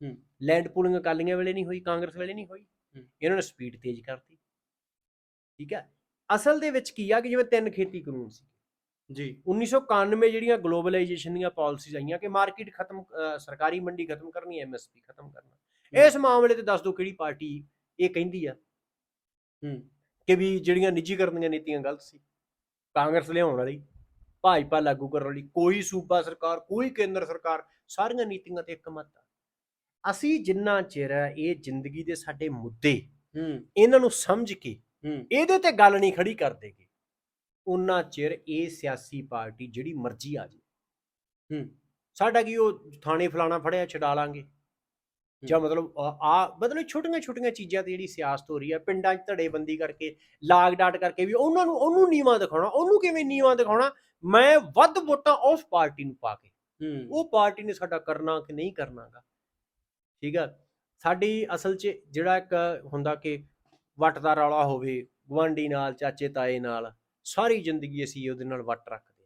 ਹੂੰ। ਲੈਂਡ ਪੂਲਿੰਗ ਅਕਾਲੀਆਂ ਵੇਲੇ ਨਹੀਂ ਹੋਈ ਕਾਂਗਰਸ ਵੇਲੇ ਨਹੀਂ ਹੋਈ। ਇਹਨਾਂ ਨੇ ਸਪੀਡ ਤੇਜ਼ ਕਰਤੀ। ਠੀਕ ਹੈ ਅਸਲ ਦੇ ਵਿੱਚ ਕੀ ਆ ਕਿ ਜਿਵੇਂ ਤਿੰਨ ਖੇਤੀ ਕਾਨੂੰਨ ਸੀ। ਜੀ। 1991 ਜਿਹੜੀਆਂ ਗਲੋਬਲਾਈਜੇਸ਼ਨ ਦੀਆਂ ਪਾਲਿਸੀਜ਼ ਆਈਆਂ ਕਿ ਮਾਰਕੀਟ ਖਤਮ ਸਰਕਾਰੀ ਮੰਡੀ ਖਤਮ ਕਰਨੀ ਐਮਐਸਪੀ ਖਤਮ ਕਰਨਾ। ਇਸ ਮਾਮਲੇ ਤੇ ਦੱਸ ਦਿਓ ਕਿਹੜੀ ਪਾਰਟੀ ਇਹ ਕਹਿੰਦੀ ਆ। ਹੂੰ। ਕਿ ਵੀ ਜਿਹੜੀਆਂ ਨਿੱਜੀਕਰਨ ਦੀਆਂ ਨੀਤੀਆਂ ਗਲਤ ਸੀ। ਕਾਂਗਰਸ ਲਿਆਉਣ ਵਾਲੀ ਭਾਜਪਾ ਲਾਗੂ ਕਰਨ ਵਾਲੀ ਕੋਈ ਸੂਬਾ ਸਰਕਾਰ ਕੋਈ ਕੇਂਦਰ ਸਰਕਾਰ ਸਾਰੀਆਂ ਨੀਤੀਆਂ ਤੇ ਇੱਕ ਮਤ ਆ। ਅਸੀਂ ਜਿੰਨਾ ਚਿਰ ਇਹ ਜ਼ਿੰਦਗੀ ਦੇ ਸਾਡੇ ਮੁੱਦੇ ਹੂੰ। ਇਹਨਾਂ ਨੂੰ ਸਮਝ ਕੇ ਹੂੰ। ਇਹਦੇ ਤੇ ਗੱਲ ਨਹੀਂ ਖੜੀ ਕਰਦੇਗੇ ਉਹਨਾਂ ਚਿਰ ਇਹ ਸਿਆਸੀ ਪਾਰਟੀ ਜਿਹੜੀ ਮਰਜ਼ੀ ਆ ਜੇ ਹੂੰ ਸਾਡਾ ਕੀ ਉਹ ਥਾਣੇ ਫਲਾਣਾ ਫੜਿਆ ਛਡਾ ਲਾਂਗੇ? ਜਾਂ ਮਤਲਬ ਆ ਆ- ਮਤਲਬ ਛੋਟੀਆਂ ਛੋਟੀਆਂ ਚੀਜ਼ਾਂ ਤੇ ਜਿਹੜੀ ਸਿਆਸਤ ਹੋ ਰਹੀ ਹੈ ਪਿੰਡਾਂ 'ਚ ਧੜੇਬੰਦੀ ਕਰਕੇ ਲਾਗ ਡਾਟ ਕਰਕੇ ਵੀ ਉਹਨਾਂ ਨੂੰ ਉਹਨੂੰ ਨੀਵਾਂ ਦਿਖਾਉਣਾ ਉਹਨੂੰ ਕਿਵੇਂ ਨੀਵਾਂ ਦਿਖਾਉਣਾ ਮੈਂ ਵੱਧ ਵੋਟਾਂ ਉਸ ਪਾਰਟੀ ਨੂੰ ਪਾ ਕੇ। ਹੂੰ। ਉਹ ਪਾਰਟੀ ਨੇ ਸਾਡਾ ਕਰਨਾ ਕਿ ਨਹੀਂ ਕਰਨਾਗਾ। ਠੀਕ ਆ? ਸਾਡੀ ਅਸਲ 'ਚ ਜਿਹੜਾ ਇੱਕ ਹੁੰਦਾ ਕਿ ਵੱਟ ਦਾ ਰੌਲਾ ਹੋਵੇ ਗਵਾਂਢੀ ਨਾਲ ਚਾਚੇ ਤਾਏ ਨਾਲ ਸਾਰੀ ਜ਼ਿੰਦਗੀ ਅਸੀਂ ਉਹਦੇ ਨਾਲ ਵੱਟ ਰੱਖਦੇ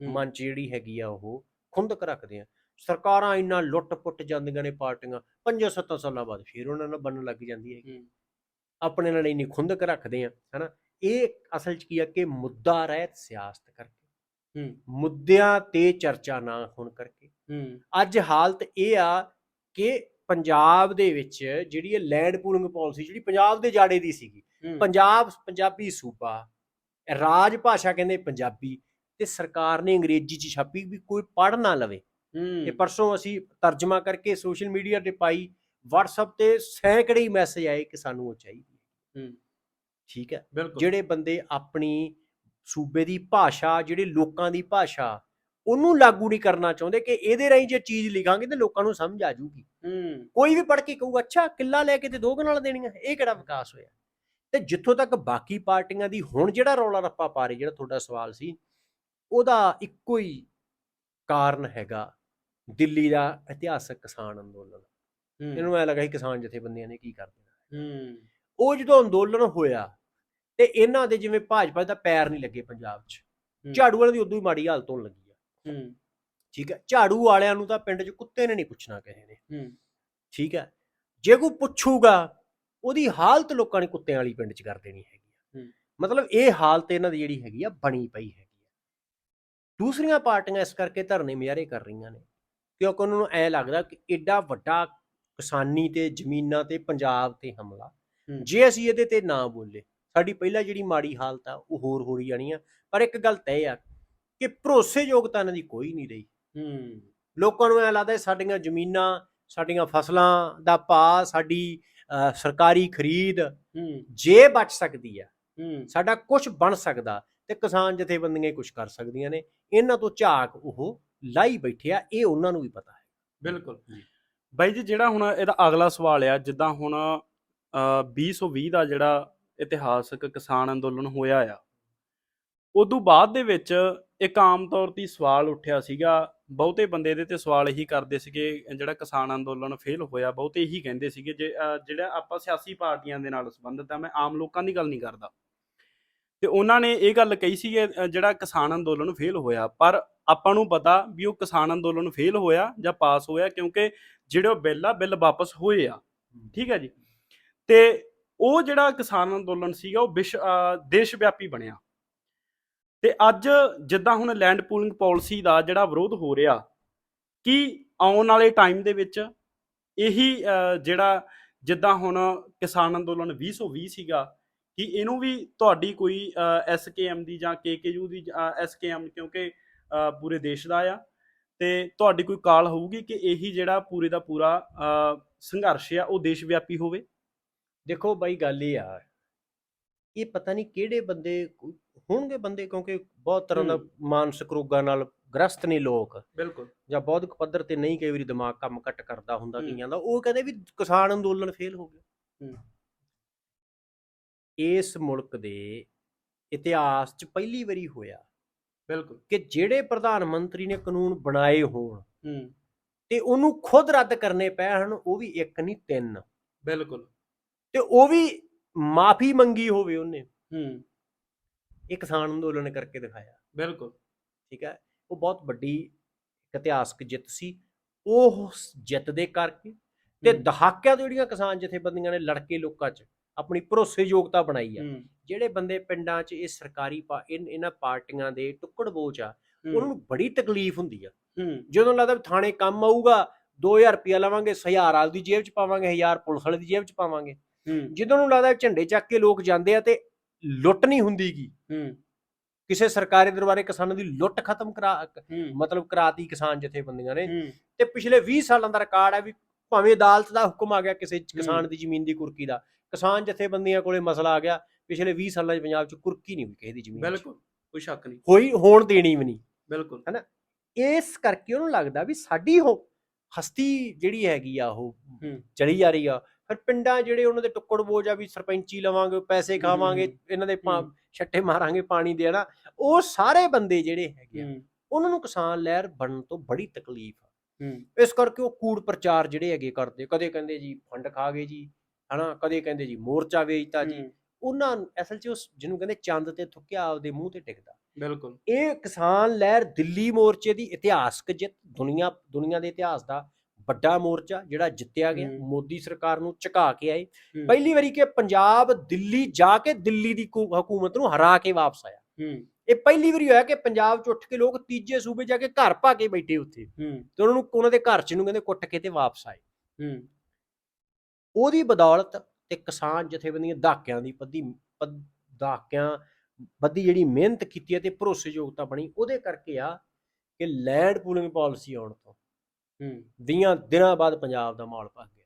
ਹੂੰ। ਮਨ 'ਚ ਜਿਹੜੀ ਹੈਗੀ ਆ ਉਹ ਖੁੰਦਕ ਰੱਖਦੇ ਆ ਸਰਕਾਰਾਂ ਇੰਨਾ ਲੁੱਟ-ਪੁੱਟ ਜਾਂਦੀਆਂ ਨੇ ਪਾਰਟੀਆਂ 5-7 ਸਾਲਾਂ ਬਾਅਦ ਫਿਰ ਉਹਨਾਂ ਨਾਲ ਬਣਨ ਲੱਗ ਜਾਂਦੀ ਹੈ। ਆਪਣੇ ਨਾਲ ਇੰਨੀ ਖੁੰਦਕ ਰੱਖਦੇ ਆ ਹਨਾ। ਇਹ ਅਸਲ 'ਚ ਕੀ ਆ ਕਿ ਮੁੱਦਾ ਰਹਿਤ ਸਿਆਸਤ ਕਰਕੇ। ਮੁੱਦਿਆਂ ਤੇ ਚਰਚਾ ਨਾ ਹੋਣ ਕਰਕੇ। ਅੱਜ ਹਾਲਤ ਇਹ ਆ ਕਿ ਪੰਜਾਬ ਦੇ ਵਿੱਚ ਜਿਹੜੀ ਇਹ ਲੈਂਡ ਪੂਲਿੰਗ ਪਾਲਿਸੀ ਜਿਹੜੀ ਪੰਜਾਬ ਦੇ ਜਾੜੇ ਦੀ ਸੀਗੀ ਪੰਜਾਬ ਪੰਜਾਬੀ ਸੂਬਾ ਰਾਜ ਭਾਸ਼ਾ ਕਹਿੰਦੇ ਪੰਜਾਬੀ ਤੇ ਸਰਕਾਰ ਨੇ ਅੰਗਰੇਜ਼ੀ ਚ ਛਾਪੀ ਵੀ ਕੋਈ ਪੜ੍ਹ ਨਾ ਲਵੇ। ਹੂੰ। ਪਰਸੋਂ ਅਸੀਂ ਤਰਜਮਾ ਕਰਕੇ ਸੋਸ਼ਲ ਮੀਡੀਆ ਤੇ ਪਾਈ WhatsApp ਤੇ ਸੈਂਕੜੇ ਹੀ ਮੈਸੇਜ ਆਏ ਕਿ ਸਾਨੂੰ ਉਹ ਚਾਹੀਦੀ ਹੈ। ਠੀਕ ਹੈ? ਜਿਹੜੇ ਬੰਦੇ ਆਪਣੀ ਸੂਬੇ ਦੀ ਭਾਸ਼ਾ ਜਿਹੜੇ ਲੋਕਾਂ ਦੀ ਭਾਸ਼ਾ ਉਹਨੂੰ ਲਾਗੂ ਨਹੀਂ ਕਰਨਾ ਚਾਹੁੰਦੇ ਕਿ ਇਹਦੇ ਰਾਹੀਂ ਜੇ ਚੀਜ਼ ਲਿਖਾਂਗੇ ਤੇ ਲੋਕਾਂ ਨੂੰ ਸਮਝ ਆ ਜਾਊਗੀ ਹੂੰ। ਕੋਈ ਵੀ ਪੜ੍ਹ ਕੇ ਕਹੂਗਾ ਅੱਛਾ ਕਿੱਲਾ ਲੈ ਕੇ ਤੇ ਦੋ ਕਨਾਲ ਦੇਣੀਆਂ ਇਹ ਕਿਹੜਾ ਵਿਕਾਸ ਹੋਇਆ? ਤੇ ਜਿੱਥੋਂ ਤੱਕ ਬਾਕੀ ਪਾਰਟੀਆਂ ਦੀ ਹੁਣ ਜਿਹੜਾ ਰੌਲਾ ਰੱਪਾ ਪਾ ਰਹੀ ਜਿਹੜਾ ਤੁਹਾਡਾ ਸਵਾਲ ਸੀ ਉਹਦਾ ਇੱਕੋ ਹੀ ਕਾਰਨ ਹੈਗਾ ਦਿੱਲੀ ਦਾ ਇਤਿਹਾਸਕ ਕਿਸਾਨ ਅੰਦੋਲਨ। ਇਹਨੂੰ ਐ ਲੱਗਾ ਸੀ ਕਿਸਾਨ ਜਥੇਬੰਦੀਆਂ ਨੇ ਕੀ ਕਰ ਦੇਣਾ ਉਹ ਜਦੋਂ ਅੰਦੋਲਨ ਹੋਇਆ ਤੇ ਇਹਨਾਂ ਦੇ ਜਿਵੇਂ ਭਾਜਪਾ ਦਾ ਪੈਰ ਨਹੀਂ ਲੱਗੇ ਪੰਜਾਬ 'ਚ। ਝਾੜੂ ਵਾਲਿਆਂ ਦੀ ਉਦੋਂ ਹੀ ਮਾੜੀ ਹਾਲਤ ਹੋਣ ਲੱਗੀ ਆ। ਠੀਕ ਹੈ ਝਾੜੂ ਵਾਲਿਆਂ ਨੂੰ ਤਾਂ ਪਿੰਡ 'ਚ ਕੁੱਤੇ ਨੇ ਨਹੀਂ ਪੁੱਛਣਾ ਕਿਸੇ ਨੇ। ਠੀਕ ਹੈ ਜੇ ਕੋਈ ਪੁੱਛੂਗਾ ਉਹਦੀ ਹਾਲਤ ਲੋਕਾਂ ਨੇ ਕੁੱਤਿਆਂ ਵਾਲੀ ਪਿੰਡ 'ਚ ਕਰ ਦੇਣੀ ਹੈਗੀ ਆ। ਹੂੰ। ਮਤਲਬ ਇਹ ਹਾਲਤ ਇਹਨਾਂ ਦੀ ਜਿਹੜੀ ਹੈਗੀ ਆ ਬਣੀ ਪਈ ਹੈਗੀ ਆ। ਦੂਸਰੀਆਂ ਪਾਰਟੀਆਂ ਇਸ ਕਰਕੇ ਧਰਨੇ ਮਿਆਰੇ ਕਰ ਰਹੀਆਂ ਨੇ ਕਿਉਂਕਿ ਉਹਨਾਂ ਨੂੰ ਐ ਲੱਗਦਾ ਕਿ ਐਡਾ ਵੱਡਾ ਕਿਸਾਨੀ ਤੇ ਜ਼ਮੀਨਾਂ ਤੇ ਪੰਜਾਬ ਤੇ ਹਮਲਾ। ਜੇ ਅਸੀਂ ਇਹਦੇ ਤੇ ਨਾ ਬੋਲੇ ਸਾਡੀ ਪਹਿਲਾਂ ਜਿਹੜੀ ਮਾੜੀ ਹਾਲਤ ਆ ਉਹ ਹੋਰ ਹੋ ਰਹੀ ਜਾਣੀ ਆ। ਪਰ ਇੱਕ ਗੱਲ ਤੈਅ ਆ ਕਿ ਭਰੋਸੇਯੋਗਤਾ ਇਹਨਾਂ ਦੀ ਕੋਈ ਨਹੀਂ ਰਹੀ। ਹੂੰ। ਲੋਕਾਂ ਨੂੰ ਐ ਲੱਗਦਾ ਸਾਡੀਆਂ ਜ਼ਮੀਨਾਂ ਸਾਡੀਆਂ ਫਸਲਾਂ ਦਾ ਭਾਅ ਸਾਡੀ ਸਰਕਾਰੀ ਖਰੀਦ ਜੇ ਬਚ ਸਕਦੀ ਆ ਹੂੰ। ਸਾਡਾ ਕੁਝ ਬਣ ਸਕਦਾ ਤੇ ਕਿਸਾਨ ਜਥੇਬੰਦੀਆਂ ਕੁਝ ਕਰ ਸਕਦੀਆਂ ਨੇ। ਇਹਨਾਂ ਤੋਂ ਝਾਕ ਉਹ ਲਾਈ ਬੈਠੇ ਆ ਇਹ ਉਹਨਾਂ ਨੂੰ ਵੀ ਪਤਾ ਹੈ। ਬਿਲਕੁਲ। ਬਾਈ ਜੀ ਜਿਹੜਾ ਹੁਣ ਇਹਦਾ ਅਗਲਾ ਸਵਾਲ ਆ ਜਿੱਦਾਂ ਹੁਣ ਅ, 2020 ਦਾ ਜਿਹੜਾ ਇਤਿਹਾਸਕ ਕਿਸਾਨ ਅੰਦੋਲਨ ਹੋਇਆ ਆ ਉਦੋਂ ਬਾਅਦ ਦੇ ਵਿੱਚ ਇੱਕ ਆਮ ਤੌਰ ਤੇ ਸਵਾਲ ਉੱਠਿਆ ਸੀਗਾ ਬਹੁਤੇ ਬੰਦੇ ਇਹਦੇ ਤੇ ਸਵਾਲ ਇਹੀ ਕਰਦੇ ਸੀਗੇ ਜਿਹੜਾ ਕਿਸਾਨ ਅੰਦੋਲਨ ਫੇਲ ਹੋਇਆ ਬਹੁਤੇ ਇਹੀ ਕਹਿੰਦੇ ਸੀਗੇ ਜੇ ਜਿਹੜਾ ਆਪਾਂ ਸਿਆਸੀ ਪਾਰਟੀਆਂ ਦੇ ਨਾਲ ਸੰਬੰਧਿਤ ਆ ਮੈਂ ਆਮ ਲੋਕਾਂ ਦੀ ਗੱਲ ਨਹੀਂ ਕਰਦਾ। ਤੇ ਉਹਨਾਂ ਨੇ ਇਹ ਗੱਲ ਕਹੀ ਸੀ ਜਿਹੜਾ ਕਿਸਾਨ ਅੰਦੋਲਨ ਫੇਲ ਹੋਇਆ ਪਰ ਆਪਾਂ ਨੂੰ ਪਤਾ ਵੀ ਉਹ ਕਿਸਾਨ ਅੰਦੋਲਨ ਫੇਲ ਹੋਇਆ ਜਾਂ ਪਾਸ ਹੋਇਆ ਕਿਉਂਕਿ ਜਿਹੜੇ ਉਹ ਬਿੱਲ ਆ ਬਿੱਲ ਵਾਪਸ ਹੋਏ ਆ। ਠੀਕ ਹੈ ਜੀ। ਤੇ ਉਹ ਜਿਹੜਾ ਕਿਸਾਨ ਅੰਦੋਲਨ ਸੀਗਾ ਉਹ ਵਿਸ਼ ਦੇਸ਼ ਵਿਆਪੀ ਬਣਿਆ। ਤੇ ਅੱਜ ਜਿੱਦਾਂ ਹੁਣ ਲੈਂਡ ਪੂਲਿੰਗ ਪਾਲਿਸੀ ਦਾ ਜਿਹੜਾ ਵਿਰੋਧ ਹੋ ਰਿਹਾ, ਕੀ ਆਉਣ ਵਾਲੇ ਟਾਈਮ ਦੇ ਵਿੱਚ ਇਹੀ ਜਿਹੜਾ ਜਿੱਦਾਂ ਹੁਣ ਕਿਸਾਨ ਅੰਦੋਲਨ 2020 ਸੀਗਾ, ਕਿ ਇਹਨੂੰ ਵੀ ਤੁਹਾਡੀ ਕੋਈ ਐਸਕੇਐਮ ਦੀ ਜਾਂ ਕੇਕੇਯੂ ਦੀ ਐਸਕੇਐਮ ਕਿਉਂਕਿ ਪੂਰੇ ਦੇਸ਼ ਦਾ ਆ, ਤੇ ਤੁਹਾਡੀ ਕੋਈ ਕਾਲ ਹੋਊਗੀ ਕਿ ਇਹੀ ਜਿਹੜਾ ਪੂਰੇ ਦਾ ਪੂਰਾ ਸੰਘਰਸ਼ ਆ, ਉਹ ਦੇਸ਼ ਵਿਆਪੀ ਹੋਵੇ? ਦੇਖੋ ਬਾਈ ਗੱਲ ਇਹ ਆ, ਇਹ ਪਤਾ ਨਹੀਂ ਕਿਹੜੇ ਬੰਦੇ ਹੋਣਗੇ ਬੰਦੇ ਕਿਉਂਕਿ ਬਹੁਤ ਤਰ੍ਹਾਂ ਦਾ ਮਾਨਸਿਕ ਰੋਗਾਂ ਨਾਲ ਗ੍ਰਸਤ ਨੇ ਲੋਕ। ਬਿਲਕੁਲ। ਜਾਂ ਬੌਧਿਕ ਪੱਧਰ ਤੇ ਨਹੀਂ ਕਈ ਵਾਰੀ ਦਿਮਾਗ ਕੰਮ ਘੱਟ ਕਰਦਾ ਹੁੰਦਾ। ਕਈਆਂ ਦਾ ਉਹ ਕਹਿੰਦੇ ਵੀ ਕਿਸਾਨ ਅੰਦੋਲਨ ਫੇਲ ਹੋ ਗਿਆ। ਇਸ ਮੁਲਕ ਦੇ ਇਤਿਹਾਸ 'ਚ ਪਹਿਲੀ ਵਾਰੀ ਹੋਇਆ ਬਿਲਕੁਲ। ਕਿ ਜਿਹੜੇ ਪ੍ਰਧਾਨ ਮੰਤਰੀ ਨੇ ਕਾਨੂੰਨ ਬਣਾਏ ਹੋਣ ਤੇ ਉਹਨੂੰ ਖੁਦ ਰੱਦ ਕਰਨੇ ਪੈਣ ਉਹ ਵੀ ਇੱਕ ਨਹੀਂ ਤਿੰਨ। ਬਿਲਕੁਲ। ਤੇ ਉਹ ਵੀ ਮਾਫੀ ਮੰਗੀ ਹੋਵੇ ਉਹਨੇ। ਹੂੰ। ਇਹ ਕਿਸਾਨ ਅੰਦੋਲਨ ਕਰਕੇ ਦਿਖਾਇਆ। ਬਿਲਕੁਲ। ਠੀਕ ਹੈ? ਉਹ ਬਹੁਤ ਵੱਡੀ ਇਤਿਹਾਸਕ ਜਿੱਤ ਸੀ। ਉਹ ਜਿੱਤ ਦੇ ਕਰਕੇ ਤੇ। ਦਹਾਕਿਆਂ ਤੋਂ ਜਿਹੜੀਆਂ ਕਿਸਾਨ ਜਥੇਬੰਦੀਆਂ ਨੇ ਲੜ ਕੇ ਲੋਕਾਂ 'ਚ ਆਪਣੀ ਭਰੋਸੇਯੋਗਤਾ ਬਣਾਈ ਆ। ਜਿਹੜੇ ਬੰਦੇ ਪਿੰਡਾਂ 'ਚ ਇਹ ਸਰਕਾਰੀ ਇਹਨਾਂ ਪਾਰਟੀਆਂ ਦੇ ਟੁੱਕੜ ਬੋਚ ਆ ਉਹਨਾਂ ਨੂੰ ਬੜੀ ਤਕਲੀਫ ਹੁੰਦੀ ਆ। ਜਦੋਂ ਲੱਗਦਾ ਵੀ ਥਾਣੇ ਕੰਮ ਆਊਗਾ 2000 ਰੁਪਇਆ ਲਵਾਂਗੇ 1000 ਆਪਦੀ ਜੇਬ 'ਚ ਪਾਵਾਂਗੇ 1000 ਪੁਲਿਸ ਵਾਲੇ ਦੀ ਜੇਬ 'ਚ ਪਾਵਾਂਗੇ। ਜਦੋਂ ਨੂੰ ਲੱਗਦਾ ਝੰਡੇ ਚੱਕ ਕੇ ਲੋਕ ਜਾਂਦੇ ਆ ਤੇ ਲੁੱਟ ਨਹੀਂ ਹੁੰਦੀਗੀ। ਹੂੰ। ਕਿਸੇ ਸਰਕਾਰੀ ਦਰਬਾਰੇ ਕਿਸਾਨਾਂ ਦੀ ਲੁੱਟ ਖਤਮ ਕਰਾ ਮਤਲਬ ਕਰਾਤੀ ਕਿਸਾਨ ਜਥੇਬੰਦੀਆਂ ਨੇ। ਤੇ ਪਿਛਲੇ 20 ਸਾਲਾਂ ਦਾ ਰਿਕਾਰਡ ਹੈ ਵੀ ਭਾਵੇਂ ਅਦਾਲਤ ਦਾ ਹੁਕਮ ਆ ਗਿਆ ਕਿਸੇ ਕਿਸਾਨ ਦੀ ਜ਼ਮੀਨ ਦੀ ਕੁਰਕੀ ਦਾ ਕਿਸਾਨ ਜਥੇਬੰਦੀਆਂ ਕੋਲੇ ਮਸਲਾ ਆ ਗਿਆ ਪਿਛਲੇ 20 ਸਾਲਾਂ 'ਚ ਪੰਜਾਬ 'ਚ ਕੁਰਕੀ ਨਹੀਂ ਹੋਈ ਕਿਸੇ ਦੀ ਜ਼ਮੀਨ। ਬਿਲਕੁਲ ਕੋਈ ਸ਼ੱਕ ਨਹੀਂ। ਹੋਈ ਹੋਣ ਦੇਣੀ ਵੀ ਨਹੀਂ। ਬਿਲਕੁਲ। ਇਸ ਕਰਕੇ ਉਹਨੂੰ ਲੱਗਦਾ ਵੀ ਸਾਡੀ ਉਹ ਹਸਤੀ ਜਿਹੜੀ ਹੈਗੀ ਆ ਉਹ। ਚਲੀ ਜਾ ਰਹੀ ਆ ਫਿਰ ਪਿੰਡਾਂ ਜਿਹੜੇ ਉਹਨਾਂ ਦੇ ਟੁੱਕੜ ਬੋਝ ਆ ਵੀ ਸਰਪੰਚੀ ਲਵਾਂਗੇ ਪੈਸੇ ਖਾਵਾਂਗੇ। ਇਹਨਾਂ ਦੇ। ਛੱਟੇ ਮਾਰਾਂਗੇ ਪਾਣੀ ਦੇ ਨਾ ਉਹ ਸਾਰੇ ਬੰਦੇ ਜਿਹੜੇ ਹੈਗੇ ਆ ਉਹਨਾਂ ਨੂੰ ਕਿਸਾਨ ਲਹਿਰ ਬਣਨ ਤੋਂ ਬੜੀ ਤਕਲੀਫ ਆ। ਇਸ ਕਰਕੇ ਉਹ ਕੂੜ ਪ੍ਰਚਾਰ ਜਿਹੜੇ ਹੈਗੇ ਕਰਦੇ ਕਦੇ ਕਹਿੰਦੇ ਜੀ ਫੰਡ ਖਾ ਗਏ ਜੀ ਹਨਾ ਕਦੇ ਕਹਿੰਦੇ ਜੀ ਮੋਰਚਾ ਵੇਚਤਾ ਜੀ ਉਹਨਾਂ ਅਸਲ 'ਚ ਉਸ ਜਿਹਨੂੰ ਕਹਿੰਦੇ ਚੰਦ ਤੇ ਥੁੱਕਿਆ ਆਪਦੇ ਮੂੰਹ ਤੇ ਟਿਕਦਾ ਬਿਲਕੁਲ। ਇਹ ਕਿਸਾਨ ਲਹਿਰ ਦਿੱਲੀ ਮੋਰਚੇ ਦੀ ਇਤਿਹਾਸਕ ਜਿੱਤ ਦੁਨੀਆ ਦੁਨੀਆ ਦੇ ਇਤਿਹਾਸ ਦਾ ਵੱਡਾ ਮੋਰਚਾ ਜਿਹੜਾ ਜਿੱਤਿਆ ਗਿਆ। ਮੋਦੀ ਸਰਕਾਰ ਨੂੰ ਝੁਕਾ ਕੇ ਆਏ। ਪਹਿਲੀ ਵਾਰੀ ਕਿ ਪੰਜਾਬ ਦਿੱਲੀ ਜਾ ਕੇ ਦਿੱਲੀ ਦੀ ਹਕੂ- ਹਕੂਮਤ ਨੂੰ ਹਰਾ ਕੇ ਵਾਪਸ ਆਇਆ। ਇਹ ਪਹਿਲੀ ਵਾਰੀ ਹੋਇਆ ਕਿ ਪੰਜਾਬ 'ਚ ਉੱਠ ਕੇ ਲੋਕ ਤੀਜੇ ਸੂਬੇ ਜਾ ਕੇ ਘਰ ਪਾ ਕੇ ਬੈਠੇ ਉੱਥੇ। ਤੇ ਉਹਨਾਂ ਨੂੰ ਉਹਨਾਂ ਦੇ ਘਰ 'ਚ ਨੂੰ ਕਹਿੰਦੇ ਕੁੱਟ ਕੇ ਤੇ ਵਾਪਸ ਆਏ। ਉਹਦੀ ਬਦੌਲਤ ਤੇ ਕਿਸਾਨ ਜਥੇਬੰਦੀਆਂ ਦਹਾਕਿਆਂ ਦੀ ਪੱਦੀ ਦਹਾਕਿਆਂ ਬੱਦੀ ਜਿਹੜੀ ਮਿਹਨਤ ਕੀਤੀ ਹੈ ਤੇ ਭਰੋਸੇਯੋਗਤਾ ਬਣੀ ਉਹਦੇ ਕਰਕੇ ਆ ਕਿ ਲੈਂਡ ਪੂਲਿੰਗ ਪਾਲਿਸੀ ਆਉਣ ਤੋਂ ਹੂੰ। ਵੀਹਾਂ ਦਿਨਾਂ ਬਾਅਦ ਪੰਜਾਬ ਦਾ ਮਾਹੌਲ ਭੱਗ ਗਿਆ।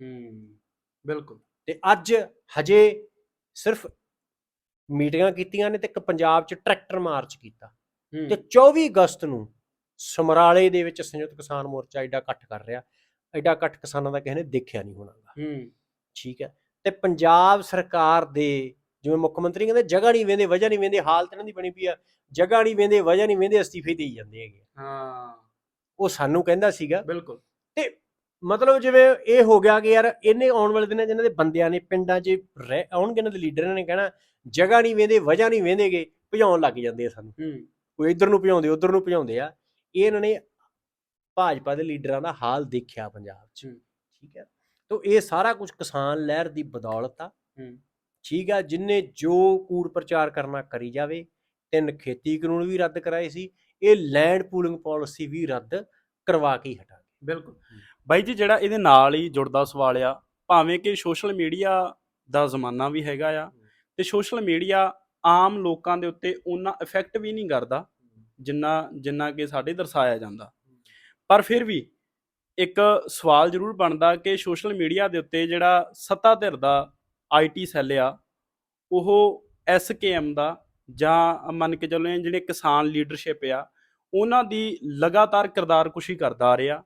ਹੂੰ ਬਿਲਕੁਲ। ਤੇ ਅੱਜ ਹਜੇ ਸਿਰਫ ਮੀਟਿੰਗਾਂ ਕੀਤੀਆਂ ਨੇ ਤੇ ਇੱਕ ਪੰਜਾਬ 'ਚ ਟਰੈਕਟਰ ਮਾਰਚ ਕੀਤਾ। ਤੇ 24 ਅਗਸਤ ਨੂੰ ਸਮਰਾਲੇ ਦੇ ਵਿੱਚ ਸੰਯੁਕਤ ਕਿਸਾਨ ਮੋਰਚਾ ਐਡਾ ਇਕੱਠ ਕਰ ਰਿਹਾ। ਐਡਾ ਇਕੱਠ ਕਿਸਾਨਾਂ ਦਾ ਕਿਸੇ ਨੇ ਦੇਖਿਆ ਨਹੀਂ ਹੋਣਾਗਾ ਹੂੰ। ਠੀਕ ਹੈ। ਤੇ ਪੰਜਾਬ ਸਰਕਾਰ ਦੇ ਜਿਵੇਂ ਮੁੱਖ ਮੰਤਰੀ ਕਹਿੰਦੇ ਜਗ੍ਹਾ ਨਹੀਂ ਵੇਂਦੇ ਵਜ੍ਹਾ ਨਹੀਂ ਵੇਂਦੇ ਹਾਲਤ ਇਹਨਾਂ ਦੀ ਬਣੀ ਪਈ ਆ। ਜਗ੍ਹਾ ਨਹੀਂ ਵੇਂਦੇ ਵਜ੍ਹਾ ਨਹੀਂ ਵੇਂਦੇ ਅਸਤੀਫੇ ਦੇਈ ਜਾਂਦੇ ਹੈਗੇ ਹਾਂ। ਉਹ ਸਾਨੂੰ ਕਹਿੰਦਾ ਸੀਗਾ। ਬਿਲਕੁਲ। ਮਤਲਬ ਜਿਵੇਂ ਇਹ ਹੋ ਗਿਆ ਕਿ ਯਾਰ ਇਹਨੇ ਆਉਣ ਵਾਲੇ ਦਿਨਾਂ 'ਚ ਇਹਨਾਂ ਦੇ ਬੰਦਿਆਂ ਨੇ ਪਿੰਡਾਂ 'ਚ ਰਹਿ- ਆਉਣਗੇ ਇਹਨਾਂ ਦੇ ਲੀਡਰਾਂ ਨੇ ਕਹਿਣਾ ਜਗ੍ਹਾ ਨਹੀਂ ਵੇਂਦੇ ਵਜ੍ਹਾ ਨਹੀਂ ਵੇਂਦੇਗੇ ਭਜਾਉਣ ਲੱਗ ਜਾਂਦੇ ਆ ਸਾਨੂੰ। ਹੂੰ। ਕੋਈ ਇੱਧਰ ਨੂੰ ਭਜਾਉਂਦੇ ਉੱਧਰ ਨੂੰ ਭਜਾਉਂਦੇ ਆ। ਇਹ ਇਹਨਾਂ ਨੇ ਭਾਜਪਾ ਦੇ ਲੀਡਰਾਂ ਦਾ ਹਾਲ ਦੇਖਿਆ ਪੰਜਾਬ 'ਚ। ਹੂੰ। ਠੀਕ ਹੈ? ਤੋਂ ਇਹ ਸਾਰਾ ਕੁਝ ਕਿਸਾਨ ਲਹਿਰ ਦੀ ਬਦੌਲਤ ਆ। ਹੂੰ। ਠੀਕ ਆ ਜਿਨਨੇ ਜੋ ਕੂੜ ਪ੍ਰਚਾਰ ਕਰਨਾ ਕਰੀ ਜਾਵੇ ਤਿੰਨ ਖੇਤੀ ਕਾਨੂੰਨ ਵੀ ਰੱਦ ਕਰਾਏ ਸੀ ਇਹ ਲੈਂਡ ਪੂਲਿੰਗ ਪਾਲਿਸੀ ਵੀ ਰੱਦ ਕਰਵਾ ਕੇ ਹੀ ਹਟਾਂਗੇ। ਬਿਲਕੁਲ। ਬਾਈ ਜੀ, ਜਿਹੜਾ ਇਹਦੇ ਨਾਲ ਹੀ ਜੁੜਦਾ ਸਵਾਲ ਆ, ਭਾਵੇਂ ਕਿ ਸੋਸ਼ਲ ਮੀਡੀਆ ਦਾ ਜ਼ਮਾਨਾ ਵੀ ਹੈਗਾ ਆ ਤੇ ਸੋਸ਼ਲ ਮੀਡੀਆ ਆਮ ਲੋਕਾਂ ਦੇ ਉੱਤੇ ਉਹਨਾਂ ਇਫੈਕਟ ਵੀ ਨਹੀਂ ਕਰਦਾ ਜਿੰਨਾ ਜਿੰਨਾ ਕਿ ਸਾਡੇ ਦਰਸਾਇਆ ਜਾਂਦਾ। ਪਰ ਫਿਰ ਵੀ ਇੱਕ ਸਵਾਲ ਜ਼ਰੂਰ ਬਣਦਾ ਕਿ ਸੋਸ਼ਲ ਮੀਡੀਆ ਦੇ ਉੱਤੇ ਜਿਹੜਾ ਸੱਤਾ ਧਿਰ ਦਾ ਆਈਟੀ ਸੈੱਲ ਆ, ਉਹ ਐਸਕੇਐਮ ਦਾ ਜਾਂ ਮੰਨ ਕੇ ਚੱਲੋ ਜਿਹੜੇ ਕਿਸਾਨ ਲੀਡਰਸ਼ਿਪ ਆ ਉਹਨਾਂ ਦੀ ਲਗਾਤਾਰ ਕਿਰਦਾਰਕੁਸ਼ੀ ਕਰਦਾ ਆ ਰਿਹਾ।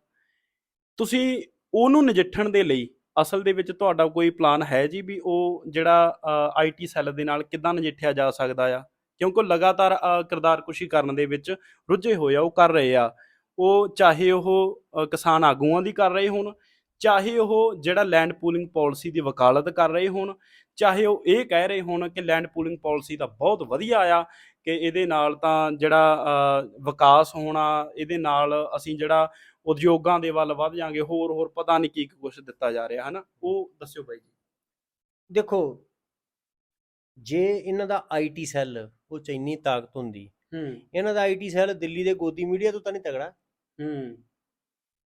ਤੁਸੀਂ ਉਹਨੂੰ ਨਜਿੱਠਣ ਦੇ ਲਈ ਅਸਲ ਦੇ ਵਿੱਚ ਤੁਹਾਡਾ ਕੋਈ ਪਲਾਨ ਹੈ ਜੀ ਵੀ ਉਹ ਜਿਹੜਾ ਆਈਟੀ ਸੈੱਲ ਦੇ ਨਾਲ ਕਿੱਦਾਂ ਨਜਿੱਠਿਆ ਜਾ ਸਕਦਾ ਆ? ਕਿਉਂਕਿ ਉਹ ਲਗਾਤਾਰ ਅ, ਕਿਰਦਾਰਕੁਸ਼ੀ ਕਰਨ ਦੇ ਵਿੱਚ ਰੁੱਝੇ ਹੋਏ ਆ ਉਹ ਕਰ ਰਹੇ ਆ। ਉਹ ਚਾਹੇ ਉਹ ਕਿਸਾਨ ਆਗੂਆਂ ਦੀ ਕਰ ਰਹੇ ਹੋਣ ਚਾਹੇ ਉਹ ਜਿਹੜਾ ਲੈਂਡ ਪੂਲਿੰਗ ਪਾਲਿਸੀ ਦੀ ਵਕਾਲਤ ਕਰ ਰਹੇ ਹੋਣ ਚਾਹੇ ਉਹ ਇਹ ਕਹਿ ਰਹੇ ਹੋਣ ਕਿ ਲੈਂਡ ਪੂਲਿੰਗ ਪਾਲਿਸੀ ਤਾਂ ਬਹੁਤ ਵਧੀਆ ਆ ਕਿ ਇਹਦੇ ਨਾਲ ਤਾਂ ਜਿਹੜਾ ਵਿਕਾਸ ਹੋਣਾ ਇਹਦੇ ਨਾਲ ਅਸੀਂ ਜਿਹੜਾ ਉਦਯੋਗਾਂ ਦੇ ਵੱਲ ਵੱਧ ਜਾਾਂਗੇ ਹੋਰ ਹੋਰ ਪਤਾ ਨਹੀਂ ਕੀ ਕੁਝ ਦਿੱਤਾ ਜਾ ਰਿਹਾ ਹਨਾ? ਉਹ ਦੱਸਿਓ ਬਾਈ ਜੀ। ਦੇਖੋ ਜੇ ਇਹਨਾਂ ਦਾ ਆਈਟੀ ਸੈੱਲ ਉਹ ਚ ਇੰਨੀ ਤਾਕਤ ਹੁੰਦੀ ਹੂੰ। ਇਹਨਾਂ ਦਾ ਆਈਟੀ ਸੈੱਲ ਦਿੱਲੀ ਦੇ ਗੋਦੀ ਮੀਡੀਆ ਤੋਂ ਤਾਂ ਨਹੀਂ ਤਗੜਾ। ਹੂੰ।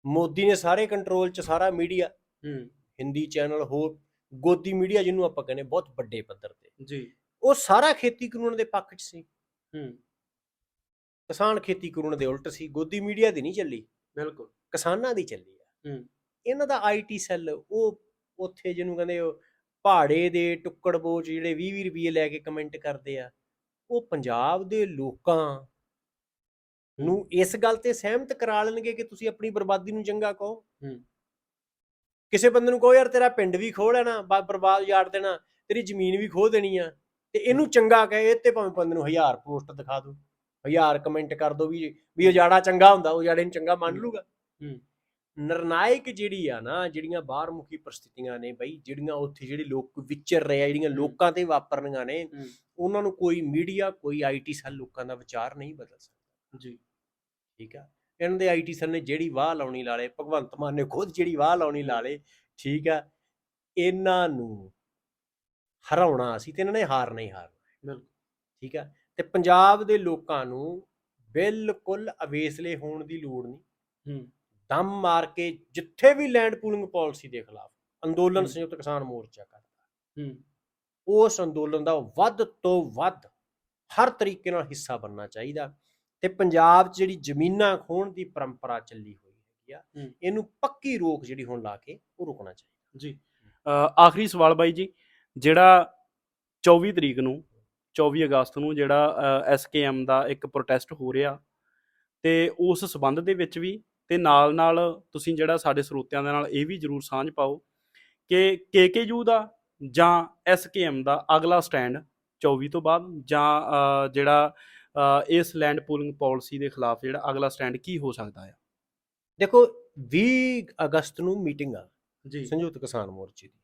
ਮੋਦੀ ਨੇ ਸਾਰੇ ਕੰਟਰੋਲ ਚ ਸਾਰਾ ਮੀਡੀਆ। ਹੂੰ। ਹਿੰਦੀ ਚੈਨਲ ਹੋਰ ਗੋਦੀ ਮੀਡੀਆ ਜਿਹਨੂੰ ਆਪਾਂ ਕਹਿੰਦੇ ਬਹੁਤ ਵੱਡੇ ਪੱਧਰ ਤੇ। ਜੀ। ਉਹ ਸਾਰਾ ਖੇਤੀ ਕਾਨੂੰਨ ਦੇ ਪੱਖ 'ਚ ਸੀ। ਹੂੰ। ਕਿਸਾਨ ਖੇਤੀ ਕਾਨੂੰਨ ਦੇ ਉਲਟ ਸੀ। ਗੋਦੀ ਮੀਡੀਆ ਦੀ ਨਹੀਂ ਚੱਲੀ। ਬਿਲਕੁਲ। ਕਿਸਾਨਾਂ ਦੀ ਚੱਲੀ ਆ। ਹੂੰ। ਇਹਨਾਂ ਦਾ ਆਈਟੀ ਸੈੱਲ ਉਹ ਉੱਥੇ ਜਿਹਨੂੰ ਕਹਿੰਦੇ ਉਹ ਪਹਾੜੇ ਦੇ ਟੁੱਕੜ ਬੋਚ ਜਿਹੜੇ 20 20 ਰੁਪਏ ਲੈ ਕੇ ਕਮੈਂਟ ਕਰਦੇ ਆ ਉਹ ਪੰਜਾਬ ਦੇ ਲੋਕਾਂ ਨੂੰ ਇਸ ਗੱਲ ਤੇ ਸਹਿਮਤ ਕਰਾ ਲੈਣਗੇ ਕਿ ਤੁਸੀਂ ਆਪਣੀ ਬਰਬਾਦੀ ਨੂੰ ਚੰਗਾ ਕਹੋ। ਹੂੰ। ਕਿਸੇ ਬੰਦੇ ਨੂੰ ਕਹੋ ਯਾਰ ਤੇਰਾ ਪਿੰਡ ਵੀ ਖੋਹ ਲੈਣਾ ਬਰਬਾਦ ਯਾਰ ਦੇਣਾ ਤੇਰੀ ਜ਼ਮੀਨ ਵੀ ਖੋਹ ਦੇਣੀ ਆ ਤੇ ਇਹਨੂੰ ਚੰਗਾ ਕਹੇ ਇਹ ਤੇ ਭਾਵੇਂ ਬੰਦੇ ਨੂੰ ਹਜ਼ਾਰ ਪੋਸਟ ਦਿਖਾ ਦੋ ਹਜ਼ਾਰ ਕਮੈਂਟ ਕਰ ਦੋ ਵੀ ਵੀ ਉਜਾੜਾ ਚੰਗਾ ਹੁੰਦਾ ਉਜਾੜੇ ਨੂੰ ਚੰਗਾ ਮੰਨ। ਲੂਗਾ ਹੂੰ। ਨਿਰਣਾਇਕ ਜਿਹੜੀ ਆ ਨਾ ਜਿਹੜੀਆਂ ਬਾਹਰਮੁਖੀ ਪ੍ਰਸਥਿਤੀਆਂ ਨੇ ਬਈ ਜਿਹੜੀਆਂ ਉੱਥੇ ਜਿਹੜੇ ਲੋਕ ਵਿਚਰ ਰਹੇ ਆ ਜਿਹੜੀਆਂ ਲੋਕਾਂ ਤੇ ਵਾਪਰਨੀਆਂ ਨੇ। ਉਹਨਾਂ ਨੂੰ ਕੋਈ ਮੀਡੀਆ ਕੋਈ ਆਈਟੀ ਸੈੱਲ ਲੋਕਾਂ ਦਾ ਵਿਚਾਰ ਨਹੀਂ ਬਦਲ ਸਕਦਾ ਜੀ ਠੀਕ ਆ ਇਹਨਾਂ ਦੇ ਆਈਟੀ ਸੈੱਲ ਨੇ ਜਿਹੜੀ ਵਾਹ ਲਾਉਣੀ ਲਾ ਲੇ ਭਗਵੰਤ ਮਾਨ ਨੇ ਖੁਦ ਜਿਹੜੀ ਵਾਹ ਲਾਉਣੀ ਲਾ ਲੇ ਠੀਕ ਆ ਇਹਨਾਂ ਨੂੰ ਹਰਾਉਣਾ ਸੀ ਤੇ ਇਹਨਾਂ ਨੇ ਹਾਰਨਾ ਹੀ ਹਾਰਨਾ। ਬਿਲਕੁਲ। ਠੀਕ ਆ ਤੇ ਪੰਜਾਬ ਦੇ ਲੋਕਾਂ ਨੂੰ ਬਿਲਕੁਲ ਅਵੇਸਲੇ ਹੋਣ ਦੀ ਲੋੜ ਨਹੀਂ ਹੂੰ ਦਮ ਮਾਰ ਕੇ ਜਿੱਥੇ ਵੀ ਲੈਂਡ ਪੂਲਿੰਗ ਪਾਲਿਸੀ ਦੇ ਖਿਲਾਫ ਅੰਦੋਲਨ। ਸੰਯੁਕਤ ਕਿਸਾਨ ਮੋਰਚਾ ਕਰਦਾ ਹੂੰ ਉਸ ਅੰਦੋਲਨ ਦਾ ਵੱਧ ਤੋਂ ਵੱਧ ਹਰ ਤਰੀਕੇ ਨਾਲ ਹਿੱਸਾ ਬਣਨਾ ਚਾਹੀਦਾ ਤੇ ਪੰਜਾਬ 'ਚ ਜਿਹੜੀ ਜ਼ਮੀਨਾਂ ਖੋਣ ਦੀ ਪਰੰਪਰਾ ਚੱਲੀ ਹੋਈ ਹੈਗੀ ਆ। ਇਹਨੂੰ ਪੱਕੀ ਰੋਕ ਜਿਹੜੀ ਹੁਣ ਲਾ ਕੇ ਉਹ ਰੁਕਣਾ ਚਾਹੀਦਾ ਜੀ ਆਖਰੀ ਸਵਾਲ ਬਾਈ ਜੀ ਜਿਹੜਾ 24 ਤਰੀਕ ਨੂੰ 24 ਅਗਸਤ ਨੂੰ ਜਿਹੜਾ ਐਸਕੇਐਮ ਦਾ ਇੱਕ ਪ੍ਰੋਟੈਸਟ ਹੋ ਰਿਹਾ ਤੇ ਉਸ ਸਬੰਧ ਦੇ ਵਿੱਚ ਵੀ ਤੇ ਨਾਲ ਨਾਲ ਤੁਸੀਂ ਜਿਹੜਾ ਸਾਡੇ ਸਰੋਤਿਆਂ ਦੇ ਨਾਲ ਇਹ ਵੀ ਜਰੂਰ ਸਾਂਝ ਪਾਓ ਕਿ ਕੇਕੇਯੂ ਦਾ ਜਾਂ ਐਸਕੇਐਮ ਦਾ ਅਗਲਾ ਸਟੈਂਡ 24 ਤੋਂ ਬਾਅਦ ਜਾਂ ਜਿਹੜਾ ਇਸ ਲੈਂਡ ਪੂਲਿੰਗ ਪਾਲਿਸੀ ਦੇ ਖਿਲਾਫ ਜਿਹੜਾ ਅਗਲਾ ਸਟੈਂਡ ਕੀ ਹੋ ਸਕਦਾ ਹੈ ਦੇਖੋ 20 ਅਗਸਤ ਨੂੰ ਮੀਟਿੰਗ ਆ ਜੀ। ਸੰਯੁਕਤ ਕਿਸਾਨ ਮੋਰਚੇ ਦੀ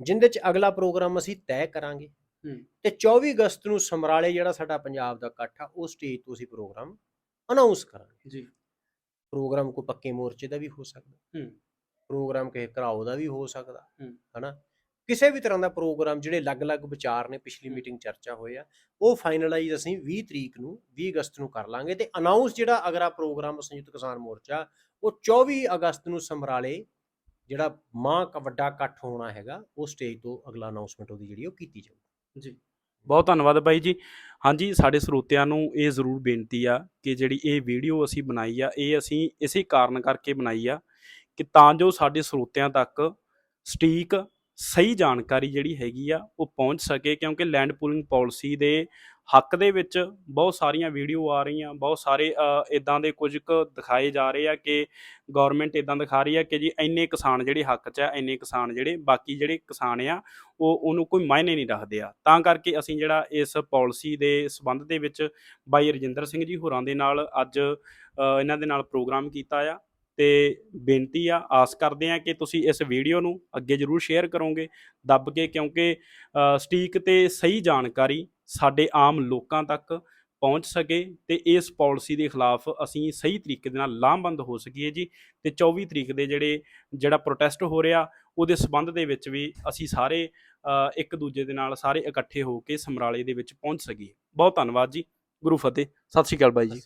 ਜਿੰਦੇ 'ਚ ਅਗਲਾ ਪ੍ਰੋਗਰਾਮ ਅਸੀਂ ਤੈਅ ਕਰਾਂਗੇ। ਤੇ 24 ਅਗਸਤ ਨੂੰ ਸਮਰਾਲੇ ਜਿਹੜਾ ਸਾਡਾ ਪੰਜਾਬ ਦਾ ਇਕੱਠ ਆ ਉਹ ਸਟੇਜ ਤੋਂ ਅਸੀਂ ਪ੍ਰੋਗਰਾਮ ਅਨਾਉਂਸ ਕਰਾਂਗੇ। ਜੀ। ਪ੍ਰੋਗਰਾਮ ਕੋਈ ਪੱਕੇ ਮੋਰਚੇ ਦਾ ਵੀ ਹੋ ਸਕਦਾ। ਹੂੰ। ਪ੍ਰੋਗਰਾਮ ਕਿਸੇ ਘਰਾਓ ਦਾ ਵੀ ਹੋ ਸਕਦਾ। ਹੂੰ। ਹਨਾ? ਕਿਸੇ ਵੀ ਤਰ੍ਹਾਂ ਦਾ ਪ੍ਰੋਗਰਾਮ ਜਿਹੜੇ ਅਲੱਗ-ਅਲੱਗ ਵਿਚਾਰ ਨੇ ਪਿਛਲੀ। ਮੀਟਿੰਗ ਚਰਚਾ ਹੋਏ ਆ ਉਹ ਫਾਈਨਲਾਈਜ਼ ਅਸੀਂ 20 ਤਰੀਕ ਨੂੰ 20 ਅਗਸਤ ਨੂੰ ਕਰ ਲਾਂਗੇ ਤੇ ਅਨਾਉਂਸ ਜਿਹੜਾ ਅਗਲਾ ਪ੍ਰੋਗਰਾਮ ਸੰਯੁਕਤ ਕਿਸਾਨ ਮੋਰਚਾ ਉਹ 24 ਅਗਸਤ ਨੂੰ ਸਮਰਾਲੇ ਜਿਹੜਾ ਮਾਂ ਕ ਵੱਡਾ ਇਕੱਠ ਹੋਣਾ ਹੈਗਾ ਉਹ ਸਟੇਜ ਤੋਂ ਅਗਲਾ ਅਨਾਉਂਸਮੈਂਟ ਉਹਦੀ ਜਿਹੜੀ ਉਹ ਕੀਤੀ ਜਾਊਗੀ ਜੀ। ਬਹੁਤ ਧੰਨਵਾਦ ਬਾਈ ਜੀ। ਹਾਂਜੀ ਸਾਡੇ ਸਰੋਤਿਆਂ ਨੂੰ ਇਹ ਜ਼ਰੂਰ ਬੇਨਤੀ ਆ ਕਿ ਜਿਹੜੀ ਇਹ ਵੀਡੀਓ ਅਸੀਂ ਬਣਾਈ ਆ ਇਹ ਅਸੀਂ ਇਸੇ ਕਾਰਨ ਕਰਕੇ ਬਣਾਈ ਆ ਕਿ ਤਾਂ ਜੋ ਸਾਡੇ ਸਰੋਤਿਆਂ ਤੱਕ ਸਟੀਕ ਸਹੀ ਜਾਣਕਾਰੀ ਜਿਹੜੀ ਹੈਗੀ ਆ, ਉਹ ਪਹੁੰਚ ਸਕੇ ਕਿਉਂਕਿ ਲੈਂਡ ਪੂਲਿੰਗ ਪਾਲਿਸੀ ਦੇ ਹੱਕ ਦੇ ਵਿੱਚ ਬਹੁਤ ਸਾਰੀਆਂ ਵੀਡੀਓ ਆ ਰਹੀਆਂ, ਬਹੁਤ ਸਾਰੇ ਇਦਾਂ ਦੇ ਕੁਝ ਕੁ ਦਿਖਾਏ ਜਾ ਰਹੇ ਆ ਕਿ ਗਵਰਨਮੈਂਟ ਇਦਾਂ ਦਿਖਾ ਰਹੀ ਆ ਕਿ ਜੀ ਇੰਨੇ ਕਿਸਾਨ ਜਿਹੜੇ ਹੱਕ 'ਚ ਆ, ਇੰਨੇ ਕਿਸਾਨ ਜਿਹੜੇ ਬਾਕੀ ਜਿਹੜੇ ਕਿਸਾਨ ਆ, ਉਹ ਉਹਨੂੰ ਕੋਈ ਮਾਇਨੇ ਨਹੀਂ ਰੱਖਦੇ ਆ। ਤਾਂ ਕਰਕੇ ਅਸੀਂ ਜਿਹੜਾ ਇਸ ਪਾਲਿਸੀ ਦੇ ਸਬੰਧ ਦੇ ਵਿੱਚ ਬਾਈ ਰਜਿੰਦਰ ਸਿੰਘ ਜੀ ਹੋਰਾਂ ਦੇ ਨਾਲ ਅੱਜ ਇਹਨਾਂ ਦੇ ਨਾਲ ਪ੍ਰੋਗਰਾਮ ਕੀਤਾ ਆ। ਤੇ ਬੇਨਤੀ ਆ, ਆਸ ਕਰਦੇ ਆ ਕਿ ਤੁਸੀਂ ਇਸ ਵੀਡੀਓ ਨੂੰ ਅੱਗੇ ਜਰੂਰ ਸ਼ੇਅਰ ਕਰੋਗੇ, ਦੱਬ ਕੇ ਕਿਉਂਕਿ ਸਟੀਕ ਤੇ ਸਹੀ ਜਾਣਕਾਰੀ ਸਾਡੇ ਆਮ ਲੋਕਾਂ ਤੱਕ ਪਹੁੰਚ ਸਕੇ ਤੇ ਇਸ ਪਾਲਿਸੀ ਦੇ ਖਿਲਾਫ ਅਸੀਂ ਸਹੀ ਤਰੀਕੇ ਦੇ ਨਾਲ ਲਾਮਬੰਦ ਹੋ ਸਕੀਏ ਜੀ ਤੇ 24 ਤਰੀਕ ਦੇ ਜਿਹੜੇ, ਜਿਹੜਾ ਪ੍ਰੋਟੈਸਟ ਹੋ ਰਿਹਾ, ਉਹਦੇ ਸਬੰਧ ਦੇ ਵਿੱਚ ਵੀ ਅਸੀਂ ਸਾਰੇ ਇੱਕ ਦੂਜੇ ਦੇ ਨਾਲ ਸਾਰੇ ਇਕੱਠੇ ਹੋ ਕੇ ਸਮਰਾਲੇ ਦੇ ਵਿੱਚ ਪਹੁੰਚ ਸਕੀਏ। ਬਹੁਤ ਧੰਨਵਾਦ ਜੀ, ਗੁਰੂ ਫਤਿਹ, ਸਤਿ ਸ਼੍ਰੀ ਅਕਾਲ ਬਾਈ ਜੀ।